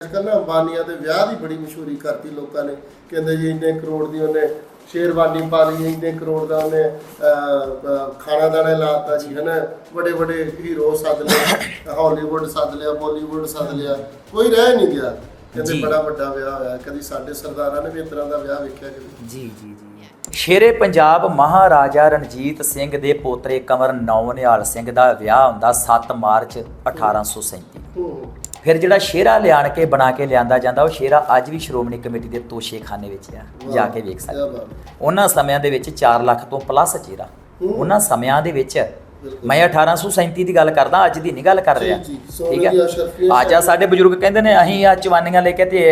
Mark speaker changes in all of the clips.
Speaker 1: ਅੱਜਕੱਲ ਨਾ ਅੰਬਾਨੀਆਂ ਦੇ ਵਿਆਹ ਦੀ ਬੜੀ ਮਸ਼ਹੂਰੀ ਕਰਤੀ ਲੋਕਾਂ ਨੇ। ਕਹਿੰਦੇ ਜੀ ਇੰਨੇ ਕਰੋੜ ਦੀ ਉਹਨੇ ਸ਼ੇਰਵਾਨੀ ਪਾ ਲਈ ਇੰਨੇ ਕਰੋੜ ਦਾ ਉਹਨੇ ਖਾਣਾ ਦਾਣਾ ਲਾਤਾ ਜੀ ਹਨਾ। ਵੱਡੇ ਵੱਡੇ ਹੀਰੋ ਸੱਦ ਲਿਆ ਹਾਲੀਵੁੱਡ ਸੱਦ ਲਿਆ ਬਾਲੀਵੁੱਡ ਸੱਦ ਲਿਆ ਕੋਈ ਰਹਿ ਨਹੀਂ ਗਿਆ। ਕਹਿੰਦੇ। ਬੜਾ ਵੱਡਾ ਵਿਆਹ ਹੋਇਆ ਕਦੀ ਸਾਡੇ ਸਰਦਾਰਾਂ ਨੇ ਵੀ ਇਸ ਤਰ੍ਹਾਂ ਦਾ ਵਿਆਹ ਵੇਖਿਆ ਕਦੀ।
Speaker 2: ਜੀ ਜੀ ਜੀ ਸ਼ੇਰੇ ਪੰਜਾਬ ਮਹਾਰਾਜਾ ਰਣਜੀਤ ਸਿੰਘ ਦੇ ਪੋਤਰੇ ਕਮਰ ਨੌਨਿਹਾਲ ਸਿੰਘ ਦਾ ਵਿਆਹ ਹੁੰਦਾ 7 ਮਾਰਚ 1837
Speaker 1: ਹੂੰ।
Speaker 2: ਫਿਰ ਜਿਹੜਾ ਸ਼ੇਰਾ ਲਿਆਣ ਕੇ ਬਣਾ ਕੇ ਲਿਆਂਦਾ ਜਾਂਦਾ ਉਹ ਸ਼ੇਰਾ ਅੱਜ ਵੀ ਸ਼੍ਰੋਮਣੀ ਕਮੇਟੀ ਦੇ ਤੋਸ਼ੇਖਾਨੇ ਵਿੱਚ ਆ ਜਾ ਕੇ ਵੇਖ ਸਕਦੇ। ਉਹਨਾਂ ਸਮਿਆਂ ਦੇ ਵਿੱਚ 4 ਲੱਖ ਤੋਂ ਪਲੱਸ ਚਿਹਰਾ। ਉਹਨਾਂ ਸਮਿਆਂ ਦੇ ਵਿੱਚ। ਮੈਂ 1837 ਦੀ ਗੱਲ ਕਰਦਾ ਅੱਜ ਦੀ ਨਹੀਂ ਗੱਲ ਕਰ ਰਿਹਾ। ਠੀਕ ਹੈ ਅੱਜ ਆ ਸਾਡੇ ਬਜ਼ੁਰਗ ਕਹਿੰਦੇ ਨੇ ਅਸੀਂ ਆ ਚਵਾਨੀਆਂ ਲੈ ਕੇ ਤੇ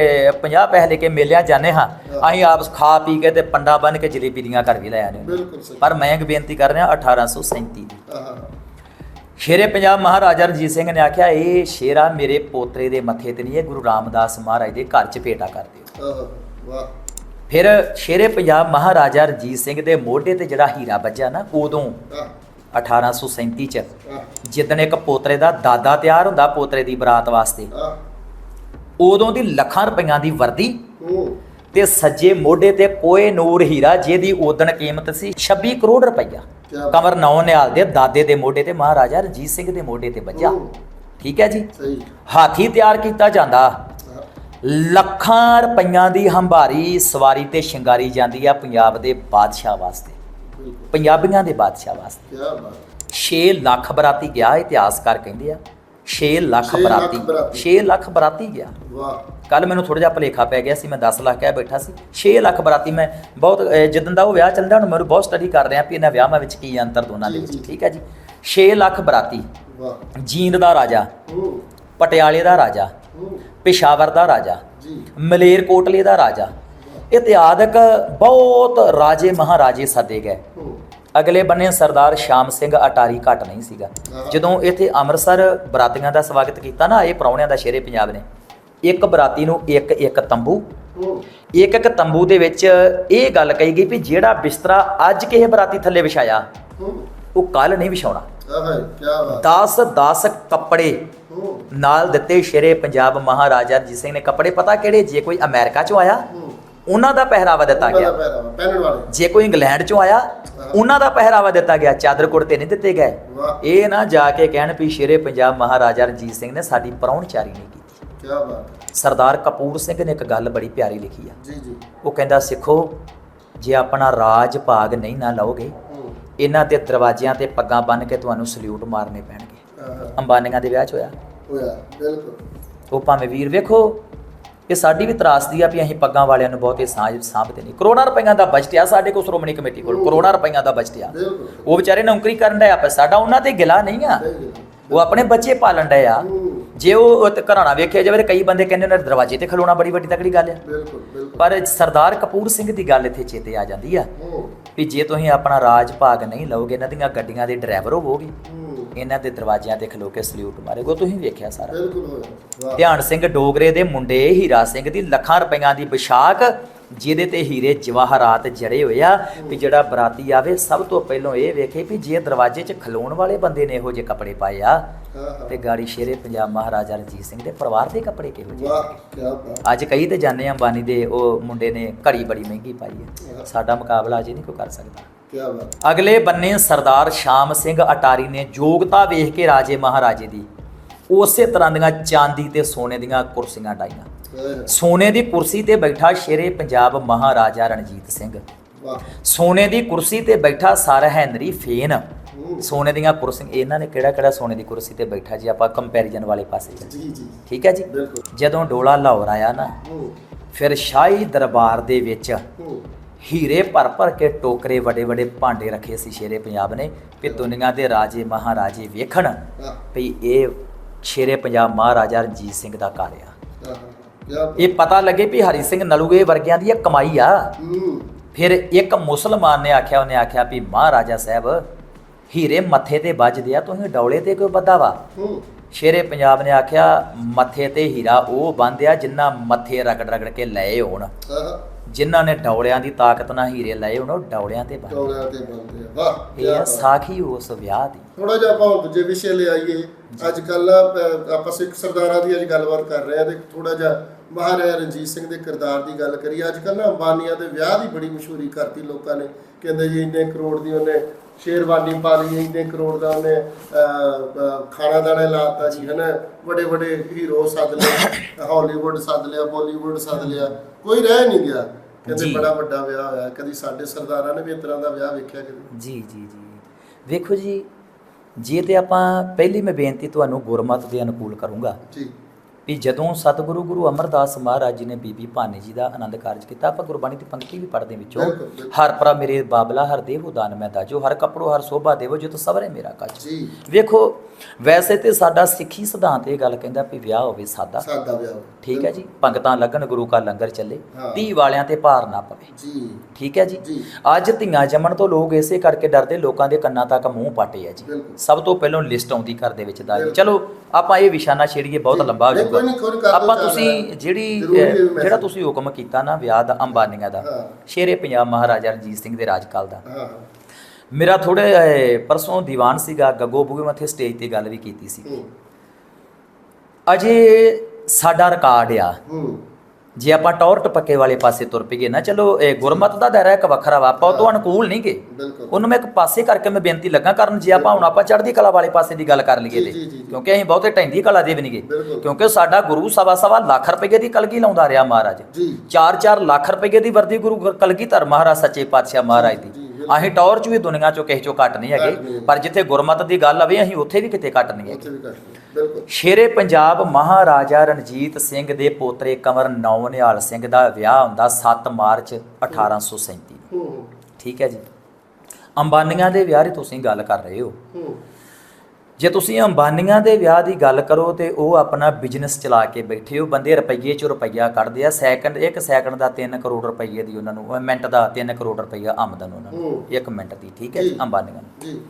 Speaker 2: 50 ਪੈਸੇ ਲੈ ਕੇ ਮੇਲਿਆਂ ਜਾਂਦੇ ਹਾਂ। ਅਸੀਂ ਆਪ ਖਾ ਪੀ ਕੇ ਤੇ ਪੰਡਾ ਬੰਨ ਕੇ ਜਲੇਬੀ ਦੀਆਂ ਘਰ ਵੀ ਲੈ ਆਨੇ ਪਰ ਮੈਂ ਇੱਕ ਬੇਨਤੀ ਕਰ ਰਿਹਾ 1837 ਦੀ। ਸ਼ੇਰੇ ਪੰਜਾਬ ਮਹਾਰਾਜਾ ਰਣਜੀਤ ਸਿੰਘ ਨੇ ਆਖਿਆ ਇਹ ਸ਼ੇਰਾ ਮੇਰੇ ਪੋਤਰੇ ਦੇ ਮੱਥੇ ਤੇ ਨਹੀਂ ਇਹ ਗੁਰੂ ਰਾਮਦਾਸ ਮਹਾਰਾਜ ਦੇ ਘਰ 'ਚ ਭੇਟਾ ਕਰ ਦਿਓ
Speaker 1: ਆਹਾ ਵਾਹ।
Speaker 2: ਫਿਰ ਸ਼ੇਰੇ ਪੰਜਾਬ ਮਹਾਰਾਜਾ ਰਣਜੀਤ ਸਿੰਘ ਦੇ ਮੋਢੇ ਤੇ ਜਿਹੜਾ ਹੀਰਾ ਵੱਜਿਆ ਨਾ ਉਦੋਂ
Speaker 1: ਆਹ।
Speaker 2: 1837 ਚ ਜਿੱਦਣ ਇੱਕ ਪੋਤਰੇ ਦਾ ਦਾਦਾ ਤਿਆਰ ਹੁੰਦਾ ਪੋਤਰੇ ਦੀ ਬਰਾਤ ਵਾਸਤੇ ਉਦੋਂ ਦੀ ਲੱਖਾਂ ਰੁਪਈਆਂ ਦੀ ਵਰਦੀ ਤੇ ਸੱਜੇ ਮੋਢੇ ਤੇ ਕੋਏ ਨੂਰ ਹੀਰਾ ਜਿਹਦੀ ਉਦਣ ਕੀਮਤ ਸੀ 26 ਕਰੋੜ ਰੁਪਈਆ। ਕਮਰ ਨੌ ਨਿਹਾਲ ਦੇ ਦਾਦੇ ਦੇ ਮੋਢੇ ਤੇ ਮਹਾਰਾਜਾ ਰਣਜੀਤ ਸਿੰਘ ਦੇ ਮੋਢੇ ਤੇ ਵੱਜਾ। ਠੀਕ ਹੈ ਜੀ? ਹਾਥੀ ਤਿਆਰ ਕੀਤਾ ਜਾਂਦਾ। ਲੱਖਾਂ ਰੁਪਈਆਂ ਦੀ ਹੰਭਾਰੀ ਸਵਾਰੀ ਤੇ ਸ਼ਿੰਗਾਰੀ ਜਾਂਦੀ ਆ ਪੰਜਾਬ ਦੇ ਬਾਦਸ਼ਾਹ ਵਾਸਤੇ। ਪੰਜਾਬੀਆਂ ਦੇ ਬਾਦਸ਼ਾਹ ਵਾਸਤੇ।
Speaker 1: ਕੀ ਬਾਤ।
Speaker 2: 6 ਲੱਖ ਬਰਾਤੀ ਗਿਆ ਇਤਿਹਾਸਕਾਰ ਕਹਿੰਦੇ ਆ। 6 ਲੱਖ ਬਰਾਤੀ। 6 ਲੱਖ ਬਰਾਤੀ ਗਿਆ।
Speaker 1: ਵਾਹ।
Speaker 2: ਕੱਲ ਮੈਨੂੰ ਥੋੜਾ ਜਿਹਾ ਭਲੇਖਾ ਪੈ ਗਿਆ ਸੀ ਮੈਂ 10 ਲੱਖ ਕਹਿ ਬੈਠਾ ਸੀ 6 ਲੱਖ ਬਰਾਤੀ ਮੈਂ ਬਹੁਤ ਜਿੱਦਣ ਦਾ ਉਹ ਵਿਆਹ ਚੱਲਦਾ ਹੁਣ ਮੈਨੂੰ ਬਹੁਤ ਸਟੱਡੀ ਕਰ ਰਿਹਾ ਵੀ ਇਹਨਾਂ ਵਿਆਹਾਂ ਵਿੱਚ ਕੀ ਅੰਤਰ ਦੋਨਾਂ ਦੇ ਵਿੱਚ। ਠੀਕ ਹੈ ਜੀ। 6 ਲੱਖ ਬਰਾਤੀ
Speaker 1: ਵਾਹ।
Speaker 2: ਜੀਂਦ ਦਾ ਰਾਜਾ ਪਟਿਆਲੇ ਦਾ ਰਾਜਾ ਪੇਸ਼ਾਵਰ ਦਾ ਰਾਜਾ
Speaker 1: ਜੀ।
Speaker 2: ਮਲੇਰਕੋਟਲੇ ਦਾ ਰਾਜਾ ਇਤਿਹਾਦਕ ਬਹੁਤ ਰਾਜੇ ਮਹਾਰਾਜੇ ਸੱਦੇ ਗਏ। ਅਗਲੇ ਬੰਨੇ ਸਰਦਾਰ ਸ਼ਾਮ ਸਿੰਘ ਅਟਾਰੀ ਘਟ ਨਹੀਂ ਸੀਗਾ। ਜਦੋਂ ਇੱਥੇ ਅੰਮ੍ਰਿਤਸਰ ਬਰਾਤੀਆਂ ਦਾ ਸਵਾਗਤ ਕੀਤਾ ਨਾ ਇਹ ਪ੍ਰਾਹੁਣਿਆਂ ਦਾ ਸ਼ੇਰੇ ਪੰਜਾਬ ਨੇ ਇੱਕ ਬਰਾਤੀ ਨੂੰ ਇੱਕ ਇੱਕ ਤੰਬੂ। ਇੱਕ ਇੱਕ ਤੰਬੂ ਦੇ ਵਿੱਚ ਇਹ ਗੱਲ ਕਹੀ ਗਈ ਵੀ ਜਿਹੜਾ ਬਿਸਤਰਾ ਅੱਜ ਕਿਸੇ ਬਰਾਤੀ ਥੱਲੇ ਵਿਛਾਇਆ ਉਹ ਕੱਲ ਨਹੀਂ ਵਿਛਾਉਣਾ।
Speaker 1: ਆਹ ਕੀ ਬਾਤ।
Speaker 2: 10 10 ਕੱਪੜੇ ਨਾਲ ਦਿੱਤੇ ਸ਼ੇਰੇ ਪੰਜਾਬ ਮਹਾਰਾਜਾ ਰਣਜੀਤ ਸਿੰਘ ਨੇ ਕੱਪੜੇ ਪਤਾ ਕਿਹੜੇ? ਜੇ ਕੋਈ ਅਮਰੀਕਾ ਚੋਂ ਆਇਆ ਉਹਨਾਂ ਦਾ ਪਹਿਰਾਵਾ ਦਿੱਤਾ ਗਿਆ। ਜੇ ਕੋਈ ਇੰਗਲੈਂਡ ਚੋਂ ਆਇਆ ਉਹਨਾਂ ਦਾ ਪਹਿਰਾਵਾ ਦਿੱਤਾ ਗਿਆ। ਚਾਦਰ ਕੁੜਤੇ ਨਹੀਂ ਦਿੱਤੇ ਗਏ। ਇਹ ਨਾ ਜਾ ਕੇ ਕਹਿਣ ਵੀ ਸ਼ੇਰੇ ਪੰਜਾਬ ਮਹਾਰਾਜਾ ਰਣਜੀਤ ਸਿੰਘ ਨੇ ਸਾਡੀ ਪਰਾਹੁਣਚਾਰੀ ਨਹੀਂ ਕੀਤੀ
Speaker 1: ਕੀ ਬਾਤ
Speaker 2: ਸਰਦਾਰ ਕਪੂਰ ਸਿੰਘ ਨੇ ਇੱਕ ਗੱਲ ਬੜੀ ਪਿਆਰੀ ਲਿਖੀ ਆ।
Speaker 1: ਜੀ ਜੀ।
Speaker 2: ਉਹ ਕਹਿੰਦਾ ਸਿੱਖੋ ਜੇ ਆਪਣਾ ਰਾਜ ਭਾਗ ਨਹੀਂ ਨਾ ਲਓਗੇ ਇਹਨਾਂ ਦੇ ਦਰਵਾਜ਼ਿਆਂ ਤੇ ਪੱਗਾਂ ਬੰਨ੍ਹ ਕੇ ਤੁਹਾਨੂੰ ਸਲੂਟ ਮਾਰਨੇ ਪੈਣਗੇ। ਅੰਬਾਨੀਆਂ ਦੇ ਵਿਆਹ 'ਚ ਹੋਇਆ।
Speaker 1: ਹੋਇਆ ਬਿਲਕੁਲ।
Speaker 2: ਉਹ ਭਾਵੇਂ ਵੀਰ ਵੇਖੋ ਇਹ ਸਾਡੀ ਵੀ ਤਰਾਸਦੀ ਆ ਵੀ ਅਸੀਂ ਪੱਗਾਂ ਵਾਲਿਆਂ ਨੂੰ ਬਹੁਤੇ ਸਾਂਝ ਸਾਂਭਦੇ ਨਹੀਂ। ਕਰੋੜਾਂ ਰੁਪਈਆਂ ਦਾ ਬਜਟ ਆ ਸਾਡੇ ਕੋਲ ਸ਼੍ਰੋਮਣੀ ਕਮੇਟੀ ਕੋਲ। ਕਰੋੜਾਂ ਰੁਪਈਆਂ ਦਾ ਬਜਟ ਆ ਉਹ ਵਿਚਾਰੇ ਨੌਕਰੀ ਕਰਨ ਡਿਆ ਪਰ ਸਾਡਾ ਉਹਨਾਂ ਤੇ ਗਿਲਾ ਨਹੀਂ ਆ। ਉਹ ਆਪਣੇ ਬੱਚੇ ਪਾਲਣ ਡਏ ਆ। ਜੇ ਉਹ ਤੇ ਘਰਾਣਾ ਵੇਖਿਆ ਜਾਵੇ ਤਾਂ ਕਈ ਬੰਦੇ ਕਹਿੰਦੇ ਨੇ ਦਰਵਾਜ਼ੇ ਤੇ ਖਲੋਣਾ ਬੜੀ ਵੱਡੀ ਤਕੜੀ ਗੱਲ
Speaker 1: ਬਿਲਕੁਲ ਬਿਲਕੁਲ।
Speaker 2: ਪਰ ਸਰਦਾਰ ਕਪੂਰ ਸਿੰਘ ਦੀ ਗੱਲ ਇੱਥੇ ਚੇਤੇ ਆ ਜਾਂਦੀ ਆ
Speaker 1: ਹੂੰ
Speaker 2: ਵੀ ਜੇ ਤੁਸੀਂ ਆਪਣਾ ਰਾਜ ਭਾਗ ਨਹੀਂ ਲਓਗੇ ਇਹਨਾਂ ਦੀਆਂ ਗੱਡੀਆਂ ਦੇ ਡਰਾਈਵਰ ਹੋਵੋਗੇ
Speaker 1: ਹੂੰ
Speaker 2: ਇਹਨਾਂ ਦੇ ਦਰਵਾਜ਼ਿਆਂ ਤੇ ਖਲੋ ਕੇ ਸਲੂਟ ਮਾਰੇਗੋ ਤੁਸੀਂ ਵੇਖਿਆ ਸਾਰਾ।
Speaker 1: ਬਿਲਕੁਲ ਹੋਇਆ। ਵਾਹ।
Speaker 2: ਧਿਆਨ ਸਿੰਘ ਡੋਗਰੇ ਦੇ ਮੁੰਡੇ ਹੀਰਾ ਸਿੰਘ ਦੀ ਲੱਖਾਂ ਰੁਪਈਆਂ ਦੀ ਵਿਸ਼ਾਖ ਜਿਹਦੇ ਤੇ ਹੀਰੇ ਜਵਾਹਰਾਤ ਜੜੇ ਹੋਏ ਆ ਵੀ ਜਿਹੜਾ ਬਰਾਤੀ ਆਵੇ ਸਭ ਤੋਂ ਪਹਿਲਾਂ ਇਹ ਵੇਖੇ ਵੀ ਜੇ ਦਰਵਾਜ਼ੇ 'ਚ ਖਲੋਣ ਵਾਲੇ ਬੰਦੇ ਨੇ ਇਹੋ ਜਿਹੇ ਕੱਪੜੇ ਪਾਏ ਆ ਤੇ ਗਾੜੀ ਸ਼ੇਰੇ ਪੰਜਾਬ ਮਹਾਰਾਜਾ ਰਣਜੀਤ ਸਿੰਘ ਦੇ ਪਰਿਵਾਰ ਦੇ ਕੱਪੜੇ ਕਿਹੋ ਜਿਹੇ
Speaker 1: ਵਾਹ ਕੀ ਬਾਤ।
Speaker 2: ਅੱਜ ਕਈ ਤੇ ਜਾਣੇ ਆ ਅੰਬਾਨੀ ਦੇ ਉਹ ਮੁੰਡੇ ਨੇ ਘੜੀ ਬੜੀ ਮਹਿੰਗੀ ਪਾਈ ਹੈ ਸਾਡਾ ਮੁਕਾਬਲਾ ਅਜੇ ਨਹੀਂ ਕੋਈ ਕਰ ਸਕਦਾ।
Speaker 1: ਕੀ ਬਾਤ।
Speaker 2: ਅਗਲੇ ਬੰਨੇ ਸਰਦਾਰ ਸ਼ਾਮ ਸਿੰਘ ਅਟਾਰੀ ਨੇ ਯੋਗਤਾ ਵੇਖ ਕੇ ਰਾਜੇ ਮਹਾਰਾਜੇ ਦੀ ਉਸੇ ਤਰ੍ਹਾਂ ਦੀਆਂ ਚਾਂਦੀ ਤੇ ਸੋਨੇ ਦੀਆਂ ਕੁਰਸੀਆਂ ਡਾਈਆਂ। ਸੋਨੇ ਦੀ ਕੁਰਸੀ ਤੇ ਬੈਠਾ ਸ਼ੇਰੇ ਪੰਜਾਬ ਮਹਾਰਾਜਾ ਰਣਜੀਤ ਸਿੰਘ। ਸੋਨੇ ਦੀ ਕੁਰਸੀ ਤੇ ਬੈਠਾ ਸਰ ਹੈਨਰੀ ਫੇਨ। ਸੋਨੇ ਦੀਆਂ ਕੁਰਸੀਆਂ ਇਹਨਾਂ ਨੇ ਕਿਹੜਾ ਕਿਹੜਾ ਸੋਨੇ ਦੀ ਕੁਰਸੀ ਤੇ ਬੈਠਾ ਜੀ? ਆਪਾਂ ਕੰਪੈਰੀਜ਼ਨ ਵਾਲੇ ਪਾਸੇ।
Speaker 1: ਜੀ ਜੀ।
Speaker 2: ਠੀਕ ਹੈ ਜੀ? ਜਦੋਂ ਡੋਲਾ ਲਾਹੌਰ ਆਇਆ ਨਾ ਫਿਰ ਸ਼ਾਹੀ ਦਰਬਾਰ ਦੇ ਵਿੱਚ ਹੀਰੇ ਭਰ ਭਰ ਕੇ ਟੋਕਰੇ ਵੱਡੇ ਵੱਡੇ ਭਾਂਡੇ ਰੱਖੇ ਸੀ ਸ਼ੇਰੇ ਪੰਜਾਬ ਨੇ ਕਿ ਦੁਨੀਆ ਦੇ ਰਾਜੇ ਮਹਾਰਾਜੇ ਵੇਖਣ ਵੀ ਇਹ ਸ਼ੇਰੇ ਪੰਜਾਬ ਮਹਾਰਾਜਾ ਰਣਜੀਤ ਸਿੰਘ ਦਾ ਘਰ ਆ। ਇਹ ਪਤਾ ਲੱਗੇ ਵੀ ਹਰੀ ਸਿੰਘ ਨਲੂਗੇ ਵਰਗਿਆਂ ਦੀ ਇਹ ਕਮਾਈ ਆ। ਫਿਰ ਇੱਕ ਮੁਸਲਮਾਨ ਨੇ ਆਖਿਆ ਉਹਨੇ ਆਖਿਆ ਵੀ ਮਹਾਰਾਜਾ ਸਾਹਿਬ ਹੀਰੇ ਮੱਥੇ ਤੇ ਵੱਜਦੇ ਆ ਤੁਸੀਂ ਡੌਲੇ ਤੇ ਕਿਉਂ ਬੱਧਾ ਵਾ? ਸ਼ੇਰੇ ਪੰਜਾਬ ਨੇ ਆਖਿਆ ਮੱਥੇ ਤੇ ਹੀਰਾ ਉਹ ਬੰਦਿਆ ਜਿੰਨਾ ਮੱਥੇ ਰਗੜ ਰਗੜ ਕੇ ਲਏ ਹੋਣ। ਜਿਨ੍ਹਾਂ ਨੇ ਡੌਲਿਆਂ ਦੀ ਤਾਕਤ ਨਾਲ ਹੀਰੇ ਲਏ ਉਹਨਾਂ ਉਹ ਡੌਲਿਆਂ ਤੇ ਬਣ
Speaker 1: ਟੋਲਿਆਂ ਤੇ ਬੰਦੇ ਆ। ਵਾਹ
Speaker 2: ਇਹ ਆ ਸਾਖੀ ਉਸ ਵਿਆਹ ਦੀ।
Speaker 1: ਥੋੜਾ ਜਿਹਾ ਆਪਾਂ ਹੁਣ ਦੂਜੇ ਵਿਸ਼ੇ ਲੈ ਆਈਏ। ਅੱਜ ਕੱਲ ਆਪਾਂ ਸਿੱਖ ਸਰਦਾਰਾਂ ਦੀ ਅੱਜ ਗੱਲਬਾਤ ਕਰ ਰਹੇ ਆ ਤੇ ਥੋੜਾ ਜਿਹਾ ਮਹਾਰਾਜਾ ਰਣਜੀਤ ਸਿੰਘ ਦੇ ਕਿਰਦਾਰ ਦੀ ਗੱਲ ਕਰੀਏ। ਅੱਜ ਕੱਲ ਨਾ ਅੰਬਾਨੀਆਂ ਦੇ ਵਿਆਹ ਦੀ ਬੜੀ ਮਸ਼ਹੂਰੀ ਕਰਤੀ ਲੋਕਾਂ ਨੇ। ਕਹਿੰਦੇ ਜੀ ਇੰਨੇ ਕਰੋੜ ਦੀ ਉਹਨੇ ਸ਼ੇਰਵਾਨੀ ਪਾ ਲਈ ਇੰਨੇ ਕਰੋੜ ਦਾ ਉਹਨੇ ਖਾਣਾ ਦਾਣਾ ਲਾਤਾ ਜੀ ਹਨਾ? ਵੱਡੇ ਵੱਡੇ ਹੀਰੋ ਸੱਦ ਲਿਆ ਹਾਲੀਵੁੱਡ ਸੱਦ ਲਿਆ ਬਾਲੀਵੁੱਡ ਸੱਦ ਲਿਆ ਕੋਈ ਰਹਿ ਨਹੀਂ ਗਿਆ। ਕਹਿੰਦੇ
Speaker 2: ਜੀ।
Speaker 1: ਬੜਾ ਵੱਡਾ ਵਿਆਹ ਹੋਇਆ ਕਦੀ ਸਾਡੇ ਸਰਦਾਰਾਂ ਨੇ ਵੀ ਇਸ ਤਰ੍ਹਾਂ ਦਾ ਵਿਆਹ ਵੇਖਿਆ ਕਦੀ?
Speaker 2: ਜੀ ਜੀ ਜੀ। ਵੇਖੋ ਜੀ ਜੇ ਤੇ ਆਪਾਂ ਪਹਿਲੀ ਮੈਂ ਬੇਨਤੀ ਤੁਹਾਨੂੰ ਗੁਰਮਤ ਦੇ ਅਨੁਕੂਲ ਕਰੂੰਗਾ।
Speaker 1: ਜੀ।
Speaker 2: ਵੀ ਜਦੋਂ ਸਤਿਗੁਰੂ ਗੁਰੂ ਅਮਰਦਾਸ ਮਹਾਰਾਜ ਜੀ ਨੇ ਬੀਬੀ ਭਾਨੀ ਜੀ ਦਾ ਆਨੰਦ ਕਾਰਜ ਕੀਤਾ ਆਪਾਂ ਗੁਰਬਾਣੀ ਦੀ ਪੰਕਤੀ ਵੀ ਪੜ੍ਹਦੇ ਵਿੱਚੋਂ। ਹਰ ਪਰਾ ਮੇਰੇ ਬਾਬਲਾ ਹਰ ਦੇਵ ਦਾਨ ਮੈਂ ਦਾਜੋ ਹਰ ਕਪੜੋ ਹਰ ਸੋਭਾ ਦੇਵੋ ਜੋ ਤੋ ਸਵਰੇ ਮੇਰਾ ਕੱਜ
Speaker 1: ਜੀ
Speaker 2: ਵੇਖੋ ਵੈਸੇ ਤੇ ਸਾਡਾ ਸਿੱਖੀ ਸਿਧਾਂਤ ਇਹ ਗੱਲ ਕਹਿੰਦਾ ਵੀ ਵਿਆਹ ਹੋਵੇ ਸਾਦਾ
Speaker 1: ਸਾਦਾ ਵਿਆਹ
Speaker 2: ਠੀਕ ਹੈ ਜੀ ਪੰਗਤਾਂ ਲੱਗਣ ਗੁਰੂ ਕਾ ਲੰਗਰ ਚੱਲੇ। ਧੀ ਵਾਲਿਆਂ ਤੇ ਭਾਰ ਨਾ ਪਵੇ
Speaker 1: ਜੀ
Speaker 2: ਠੀਕ ਹੈ ਜੀ। ਅੱਜ ਧੀਆਂ ਜੰਮਣ ਤੋਂ ਲੋਕ ਇਸੇ ਕਰਕੇ ਡਰਦੇ ਲੋਕਾਂ ਦੇ ਕੰਨਾਂ ਤੱਕ ਮੂੰਹ ਪਾਟੇ ਆ ਜੀ। ਸਭ ਤੋਂ ਪਹਿਲਾਂ ਲਿਸਟ ਆਉਂਦੀ ਘਰ ਦੇ ਵਿੱਚ ਦਾ। ਚਲੋ ਆਪਾਂ ਇਹ ਵਿਸ਼ਾ ਨਾ ਛੇੜੀਏ ਬਹੁਤ। ਲੰਬਾ ਹੋ
Speaker 1: ਨਹੀਂ, ਕੋਈ ਨਹੀਂ, ਕੋਈ ਨਹੀਂ, ਕਰ
Speaker 2: ਜਾਊਗਾ
Speaker 1: ਦਿਓ,
Speaker 2: ਆਪਾਂ ਤੁਸੀਂ। ਜਿਹੜੀ। ਜਿਹੜਾ ਤੁਸੀਂ ਹੁਕਮ ਕੀਤਾ ਨਾ ਵਿਆਹ ਦਾ ਅੰਬਾਨੀਆਂ ਦਾ। ਸ਼ੇਰੇ ਪੰਜਾਬ ਮਹਾਰਾਜਾ ਰਣਜੀਤ ਸਿੰਘ ਦੇ ਰਾਜਕਾਲ ਦਾ ਮੇਰਾ ਥੋੜੇ ਪਰਸੋਂ ਦੀਵਾਨ ਸੀਗਾ ਗੱਗੋ ਬੁਗੇ ਮੱਥੇ ਸਟੇਜ ਤੇ ਗੱਲ ਵੀ ਕੀਤੀ ਸੀ ਅਜੇ ਸਾਡਾ ਰਿਕਾਰਡ ਆ ਜੇ ਆਪਾਂ ਟੌਰ ਟਪੱਕੇ ਵਾਲੇ ਪਾਸੇ ਤੁਰ ਪਈਏ ਨਾ ਚਲੋ ਇਹ ਗੁਰਮਤ ਦਾ ਦਾਇਰਾ ਇੱਕ ਵੱਖਰਾ ਵਾ ਆਪਾਂ ਉਹ ਤੋਂ ਅਨੁਕੂਲ ਨਹੀਂ ਗੇ
Speaker 1: ਬਿਲਕੁਲ।
Speaker 2: ਉਹਨੂੰ ਮੈਂ ਇੱਕ ਪਾਸੇ ਕਰਕੇ ਮੈਂ ਬੇਨਤੀ ਲੱਗਾ ਕਰਨ ਜੇ ਆਪਾਂ ਹੁਣ ਆਪਾਂ ਚੜ੍ਹਦੀ ਕਲਾ ਵਾਲੇ ਪਾਸੇ ਦੀ ਗੱਲ ਕਰ ਲਈਏ ਤੇ। ਕਿਉਂਕਿ ਅਸੀਂ ਬਹੁਤੇ ਢੈਂਦੀ ਕਲਾ ਦੇ ਵੀ ਨਹੀਂਗੇ
Speaker 1: ਬਿਲਕੁਲ।
Speaker 2: ਕਿਉਂਕਿ ਸਾਡਾ ਗੁਰੂ ਸਵਾ ਸਵਾ ਲੱਖ ਰੁਪਏ ਦੀ ਕਲਗੀ ਲਾਉਂਦਾ ਰਿਹਾ ਮਹਾਰਾਜ।
Speaker 1: ਜੀ।
Speaker 2: 4-4 ਲੱਖ ਰੁਪਏ ਦੀ ਵਰਦੀ ਗੁਰੂ ਗ- ਕਲਗੀਧਰ ਮਹਾਰਾਜ ਸੱਚੇ ਪਾਤਸ਼ਾਹ ਮਹਾਰਾਜ ਦੀ। ਅਸੀਂ ਟੌਰ ਚ ਵੀ ਦੁਨੀਆ ਚੋਂ ਕਿਸੇ ਚੋਂ ਘੱਟ ਨਹੀਂ ਹੈਗੇ। ਪਰ ਜਿੱਥੇ ਗੁਰਮਤ ਦੀ ਗੱਲ ਆਵੇ ਅਸੀਂ ਉੱਥੇ ਵੀ ਕਿਤੇ ਘੱਟ ਨਹੀਂ ਹੈਗੇ। ਸ਼ੇਰੇ ਪੰਜਾਬ ਮਹਾਰਾਜਾ ਰਣਜੀਤ ਸਿੰਘ ਦੇ ਪੋਤਰੇ ਕੰਵਰ ਨੌ ਨਿਹਾਲ ਸਿੰਘ ਦਾ ਵਿਆਹ ਹੁੰਦਾ 7 ਮਾਰਚ 1837 ਨੂੰ।
Speaker 1: ਹੂੰ। ਹੂੰ,
Speaker 2: ਠੀਕ ਹੈ ਜੀ। ਅੰਬਾਨੀਆਂ ਦੇ ਵਿਆਹ ਦੀ ਤੁਸੀਂ ਗੱਲ ਕਰ ਰਹੇ ਹੂੰ। ਜੇ ਤੁਸੀਂ ਅੰਬਾਨੀਆਂ ਦੇ ਵਿਆਹ ਦੀ ਗੱਲ ਕਰੋ ਤੇ ਉਹ ਆਪਣਾ ਬਿਜ਼ਨਸ ਚਲਾ ਕੇ ਬੈਠੇ ਹੋ ਬੰਦੇ ਰੁਪਈਏ ਚ ਰੁਪਈਆ ਕੱਢਦੇ ਆ ਸੈਕਿੰਡ ਇੱਕ ਸੈਕਿੰਡ ਦਾ 3 ਕਰੋੜ ਰੁਪਈਏ ਦੀ ਉਹਨਾਂ ਨੂੰ ਮਿੰਟ ਦਾ 3 ਕਰੋੜ ਰੁਪਈਆ ਆਮਦਨ ਉਹਨਾਂ ਨੂੰ। ਇੱਕ ਮਿੰਟ ਦੀ ਠੀਕ ਹੈ। ਅੰਬਾਨੀਆਂ ਨੂੰ।
Speaker 1: ਜੀ।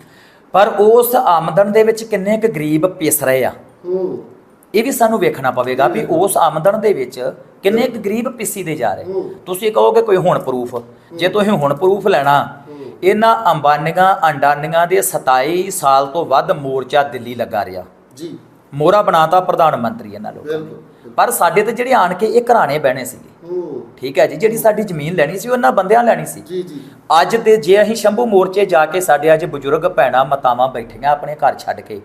Speaker 2: ਪਰ ਉਸ ਆਮਦਨ ਦੇ ਵਿੱਚ ਕਿੰਨੇ ਕੁ ਗਰੀਬ ਪਿਸ ਰਹੇ ਆ? ਇਹ ਵੀ ਸਾਨੂੰ ਵੇਖਣਾ ਪਵੇਗਾ ਵੀ ਉਸ ਆਮਦਨ ਦੇ ਵਿੱਚ ਕਿੰਨੇ ਕੁ ਗਰੀਬ ਪਿੱਸੀ ਦੇ ਜਾ ਰਹੇ। ਤੁਸੀਂ ਕਹੋਗੇ ਕੋਈ ਹੁਣ ਪ੍ਰੂਫ ਜੇ ਤੁਸੀਂ ਹੁਣ ਪ੍ਰੂਫ ਲੈਣਾ। ਇਹਨਾਂ ਅੰਬਾਨੀਆਂ ਅੰਡਾਨੀਆਂ ਦੇ 27 ਸਾਲ ਤੋਂ ਵੱਧ ਮੋਰਚਾ ਦਿੱਲੀ ਲੱਗਾ ਰਿਹਾ।
Speaker 1: ਜੀ।
Speaker 2: ਮੋਰਾ ਬਣਾਤਾ ਪ੍ਰਧਾਨ ਮੰਤਰੀ ਇਹਨਾਂ ਲੋਕਾਂ ਨੇ। ਪਰ ਸਾਡੇ ਤੇ ਜਿਹੜੇ ਆਣ ਕੇ ਇਹ ਘਰਾਣੇ ਬਹਿਣੇ ਸੀਗੇ ਠੀਕ ਹੈ ਜੀ ਜਿਹੜੀ ਸਾਡੀ ਜ਼ਮੀਨ ਲੈਣੀ ਸੀ ਉਹਨਾਂ ਬੰਦਿਆਂ ਲੈਣੀ ਸੀ।
Speaker 1: ਜੀ ਜੀ।
Speaker 2: ਅੱਜ ਤੇ ਜੇ ਅਸੀਂ ਸ਼ੰਭੂ ਮੋਰਚੇ ਜਾ ਕੇ ਸਾਡੇ ਅੱਜ ਬਜ਼ੁਰਗ ਭੈਣਾਂ ਮਾਤਾਵਾਂ ਬੈਠੀਆਂ ਆਪਣੇ ਘਰ ਛੱਡ ਕੇ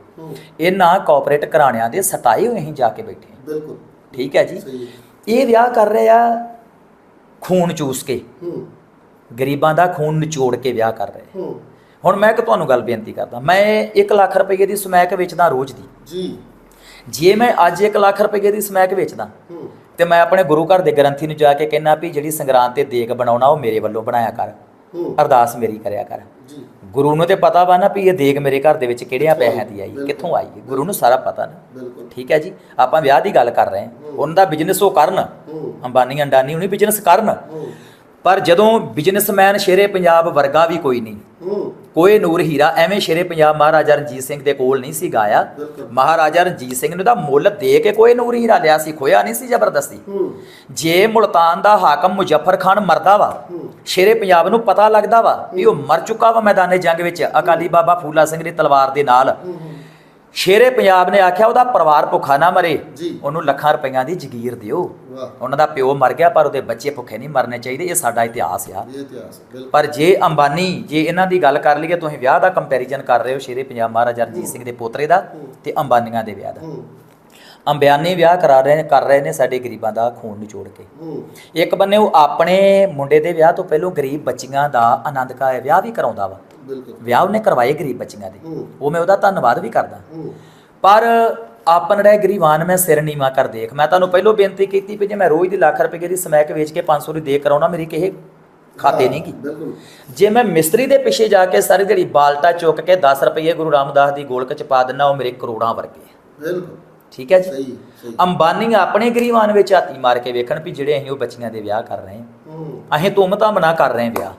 Speaker 2: ਇਹਨਾਂ ਕਾਰਪੋਰੇਟ ਘਰਾਣਿਆਂ ਦੇ ਸਤਾਏ ਹੋਏ ਅਸੀਂ ਜਾ ਕੇ ਬੈਠੇ।
Speaker 1: ਬਿਲਕੁਲ।
Speaker 2: ਠੀਕ ਹੈ ਜੀ। ਇਹ ਵਿਆਹ ਕਰ ਰਹੇ ਆ ਖੂਨ ਚੂਸ ਕੇ। ਗਰੀਬਾਂ ਦਾ ਖੂਨ ਨਿਚੋੜ ਕੇ ਵਿਆਹ ਕਰ ਰਹੇ। ਹੁਣ ਮੈਂ ਇੱਕ ਤੁਹਾਨੂੰ ਗੱਲ ਬੇਨਤੀ ਕਰਦਾ। ਮੈਂ 1 ਲੱਖ ਰੁਪਏ ਦੀ ਸਮੈਕ ਵੇਚਦਾ ਰੋਜ਼ ਦੀ।
Speaker 1: ਜੀ।
Speaker 2: ਜੇ ਮੈਂ ਅੱਜ 1 ਲੱਖ ਰੁਪਏ ਦੀ ਸਮੈਕ ਵੇਚਦਾ ਤੇ ਮੈਂ ਆਪਣੇ ਗੁਰੂ ਘਰ ਦੇ ਗ੍ਰੰਥੀ ਨੂੰ ਜਾ ਕੇ ਕਹਿਣਾ ਵੀ ਜਿਹੜੀ ਸੰਗਰਾਂਦ ਤੇ ਦੇਗ ਬਣਾਉਣਾ ਉਹ ਮੇਰੇ ਵੱਲੋਂ ਬਣਾਇਆ ਕਰ। ਅਰਦਾਸ ਮੇਰੀ ਕਰਿਆ ਕਰ। ਗੁਰੂ ਨੂੰ ਤੇ ਪਤਾ ਵਾ ਨਾ ਵੀ ਇਹ ਦੇਗ ਮੇਰੇ ਘਰ ਦੇ ਵਿੱਚ ਕਿਹੜਿਆਂ ਪੈਸਿਆਂ ਦੀ ਆਈ। ਕਿੱਥੋਂ ਆਈ ਗੁਰੂ ਨੂੰ ਸਾਰਾ ਪਤਾ ਨਾ। ਠੀਕ ਹੈ ਜੀ? ਆਪਾਂ ਵਿਆਹ ਦੀ ਗੱਲ ਕਰ ਰਹੇ ਹਾਂ। ਉਹਨਾਂ ਦਾ ਬਿਜ਼ਨਸ ਉਹ ਕਰਨ। ਅੰਬਾਨੀ ਅੰਡਾਨੀ ਉਹਨੇ ਬਿਜ਼ਨਸ ਕਰਨ। ਪਰ ਜਦੋਂ ਬਿਜ਼ਨਸਮੈਨ ਸ਼ੇਰੇ ਪੰਜਾਬ ਵਰਗਾ ਵੀ ਕੋਈ ਨਹੀਂ। ਕੋਈ ਨੂਰ ਹੀਰਾ ਐਵੇਂ ਸ਼ੇਰੇ ਪੰਜਾਬ ਮਹਾਰਾਜਾ ਰਣਜੀਤ ਸਿੰਘ ਦੇ ਕੋਲ ਨਹੀਂ ਸੀ ਗਾਇਆ। ਮਹਾਰਾਜਾ ਰਣਜੀਤ ਸਿੰਘ ਨੇ ਤਾਂ ਮੁੱਲ ਦੇ ਕੇ ਕੋਈ ਨੂਰ ਹੀਰਾ ਲਿਆ ਸੀ ਖੋਇਆ ਨਹੀਂ ਸੀ ਜ਼ਬਰਦਸਤੀ। ਜੇ ਮੁਲਤਾਨ ਦਾ ਹਾਕਮ ਮੁਜ਼ੱਫਰ ਖਾਨ ਮਰਦਾ ਵਾ। ਸ਼ੇਰੇ ਪੰਜਾਬ ਨੂੰ ਪਤਾ ਲੱਗਦਾ ਵਾ ਵੀ ਉਹ ਮਰ ਚੁੱਕਾ ਵਾ ਮੈਦਾਨੇ ਜੰਗ ਵਿੱਚ। ਅਕਾਲੀ ਬਾਬਾ ਫੂਲਾ ਸਿੰਘ ਦੀ ਤਲਵਾਰ ਦੇ ਨਾਲ। ਸ਼ੇਰੇ ਪੰਜਾਬ ਨੇ ਆਖਿਆ ਉਹਦਾ ਪਰਿਵਾਰ ਭੁੱਖਾ ਨਾ ਮਰੇ। ਉਹਨੂੰ ਲੱਖਾਂ ਰੁਪਈਆਂ ਦੀ ਜ਼ਗੀਰ ਦਿਓ। ਉਹਨਾਂ ਦਾ ਪਿਓ ਮਰ ਗਿਆ ਪਰ ਉਹਦੇ ਬੱਚੇ ਭੁੱਖੇ ਨਹੀਂ ਮਰਨੇ ਚਾਹੀਦੇ। ਇਹ ਸਾਡਾ ਇਤਿਹਾਸ ਆ। ਪਰ ਜੇ ਅੰਬਾਨੀ ਜੇ ਇਹਨਾਂ ਦੀ ਗੱਲ ਕਰ ਲਈਏ ਤੁਸੀਂ ਵਿਆਹ ਦਾ ਕੰਪੈਰੀਜ਼ਨ ਕਰ ਰਹੇ ਹੋ ਸ਼ੇਰੇ ਪੰਜਾਬ ਮਹਾਰਾਜਾ ਰਣਜੀਤ ਸਿੰਘ ਦੇ ਪੋਤਰੇ ਦਾ ਤੇ ਅੰਬਾਨੀਆਂ ਦੇ ਵਿਆਹ ਦਾ। ਅੰਬਿਆਨੀ ਵਿਆਹ ਕਰਾ ਰਹੇ ਨੇ ਕਰ ਰਹੇ ਨੇ ਸਾਡੇ ਗਰੀਬਾਂ ਦਾ ਖੂਨ ਨਿਚੋੜ ਕੇ। ਇੱਕ ਬੰਨੇ ਉਹ ਆਪਣੇ ਮੁੰਡੇ ਦੇ ਵਿਆਹ ਤੋਂ ਪਹਿਲਾਂ ਗਰੀਬ ਬੱਚੀਆਂ ਦਾ ਆਨੰਦ ਕਾਇਆ ਵਿਆਹ ਵੀ ਕਰਾਉਂਦਾ ਵਾ। ਵਿਆਹ ਉਹਨੇ ਕਰਵਾਏ ਗਰੀਬ ਬੱਚੀਆਂ ਦੇ। ਉਹ ਮੈਂ ਉਹਦਾ ਧੰਨਵਾਦ ਵੀ ਕਰਦਾ। ਪਰ ਆਪਨ ਰਹਿ ਗਰੀਬਾਨ ਮੈਂ ਸਿਰ ਨੀਵਾ ਕਰ ਦੇਖ। ਮੈਂ ਤੁਹਾਨੂੰ ਪਹਿਲਾਂ ਬੇਨਤੀ ਕੀਤੀ ਵੀ ਜੇ ਮੈਂ ਰੋਜ਼ ਦੀ ਲੱਖ ਰੁਪਏ ਦੀ ਸਮੈਕ ਵੇਚ ਕੇ 500 ਦੀ ਦੇ ਕਰਾਉਣਾ ਮੇਰੀ ਕਿਸੇ ਖਾਤੇ ਨਹੀਂ ਕੀ ਜੇ ਮੈਂ ਮਿਸਤਰੀ ਦੇ ਪਿੱਛੇ ਜਾ ਕੇ ਸਾਰੀ ਦਿਹਾੜੀ ਬਾਲਟਾ ਚੁੱਕ ਕੇ 10 ਰੁਪਏ ਗੁਰੂ ਰਾਮਦਾਸ ਦੀ ਗੋਲਕ ਚ ਪਾ ਦਿੰਨਾ ਉਹ ਮੇਰੇ ਕਰੋੜਾਂ ਵਰਗੇ।
Speaker 1: ਬਿਲਕੁਲ।
Speaker 2: ਠੀਕ ਹੈ ਜੀ? ਅੰਬਾਨੀ ਆਪਣੇ ਗਰੀਬਾਨ ਵਿੱਚ ਹਾਤੀ ਮਾਰ ਕੇ ਵੇਖਣ ਵੀ ਜਿਹੜੇ ਅਸੀਂ ਉਹ ਬੱਚੀਆਂ ਦੇ ਵਿਆਹ ਕਰ ਰਹੇ ਹਾਂ। ਅਸੀਂ ਤੁਮਤਾ ਬਣਾ ਕਰ ਰਹੇ ਹਾਂ ਵਿਆਹ।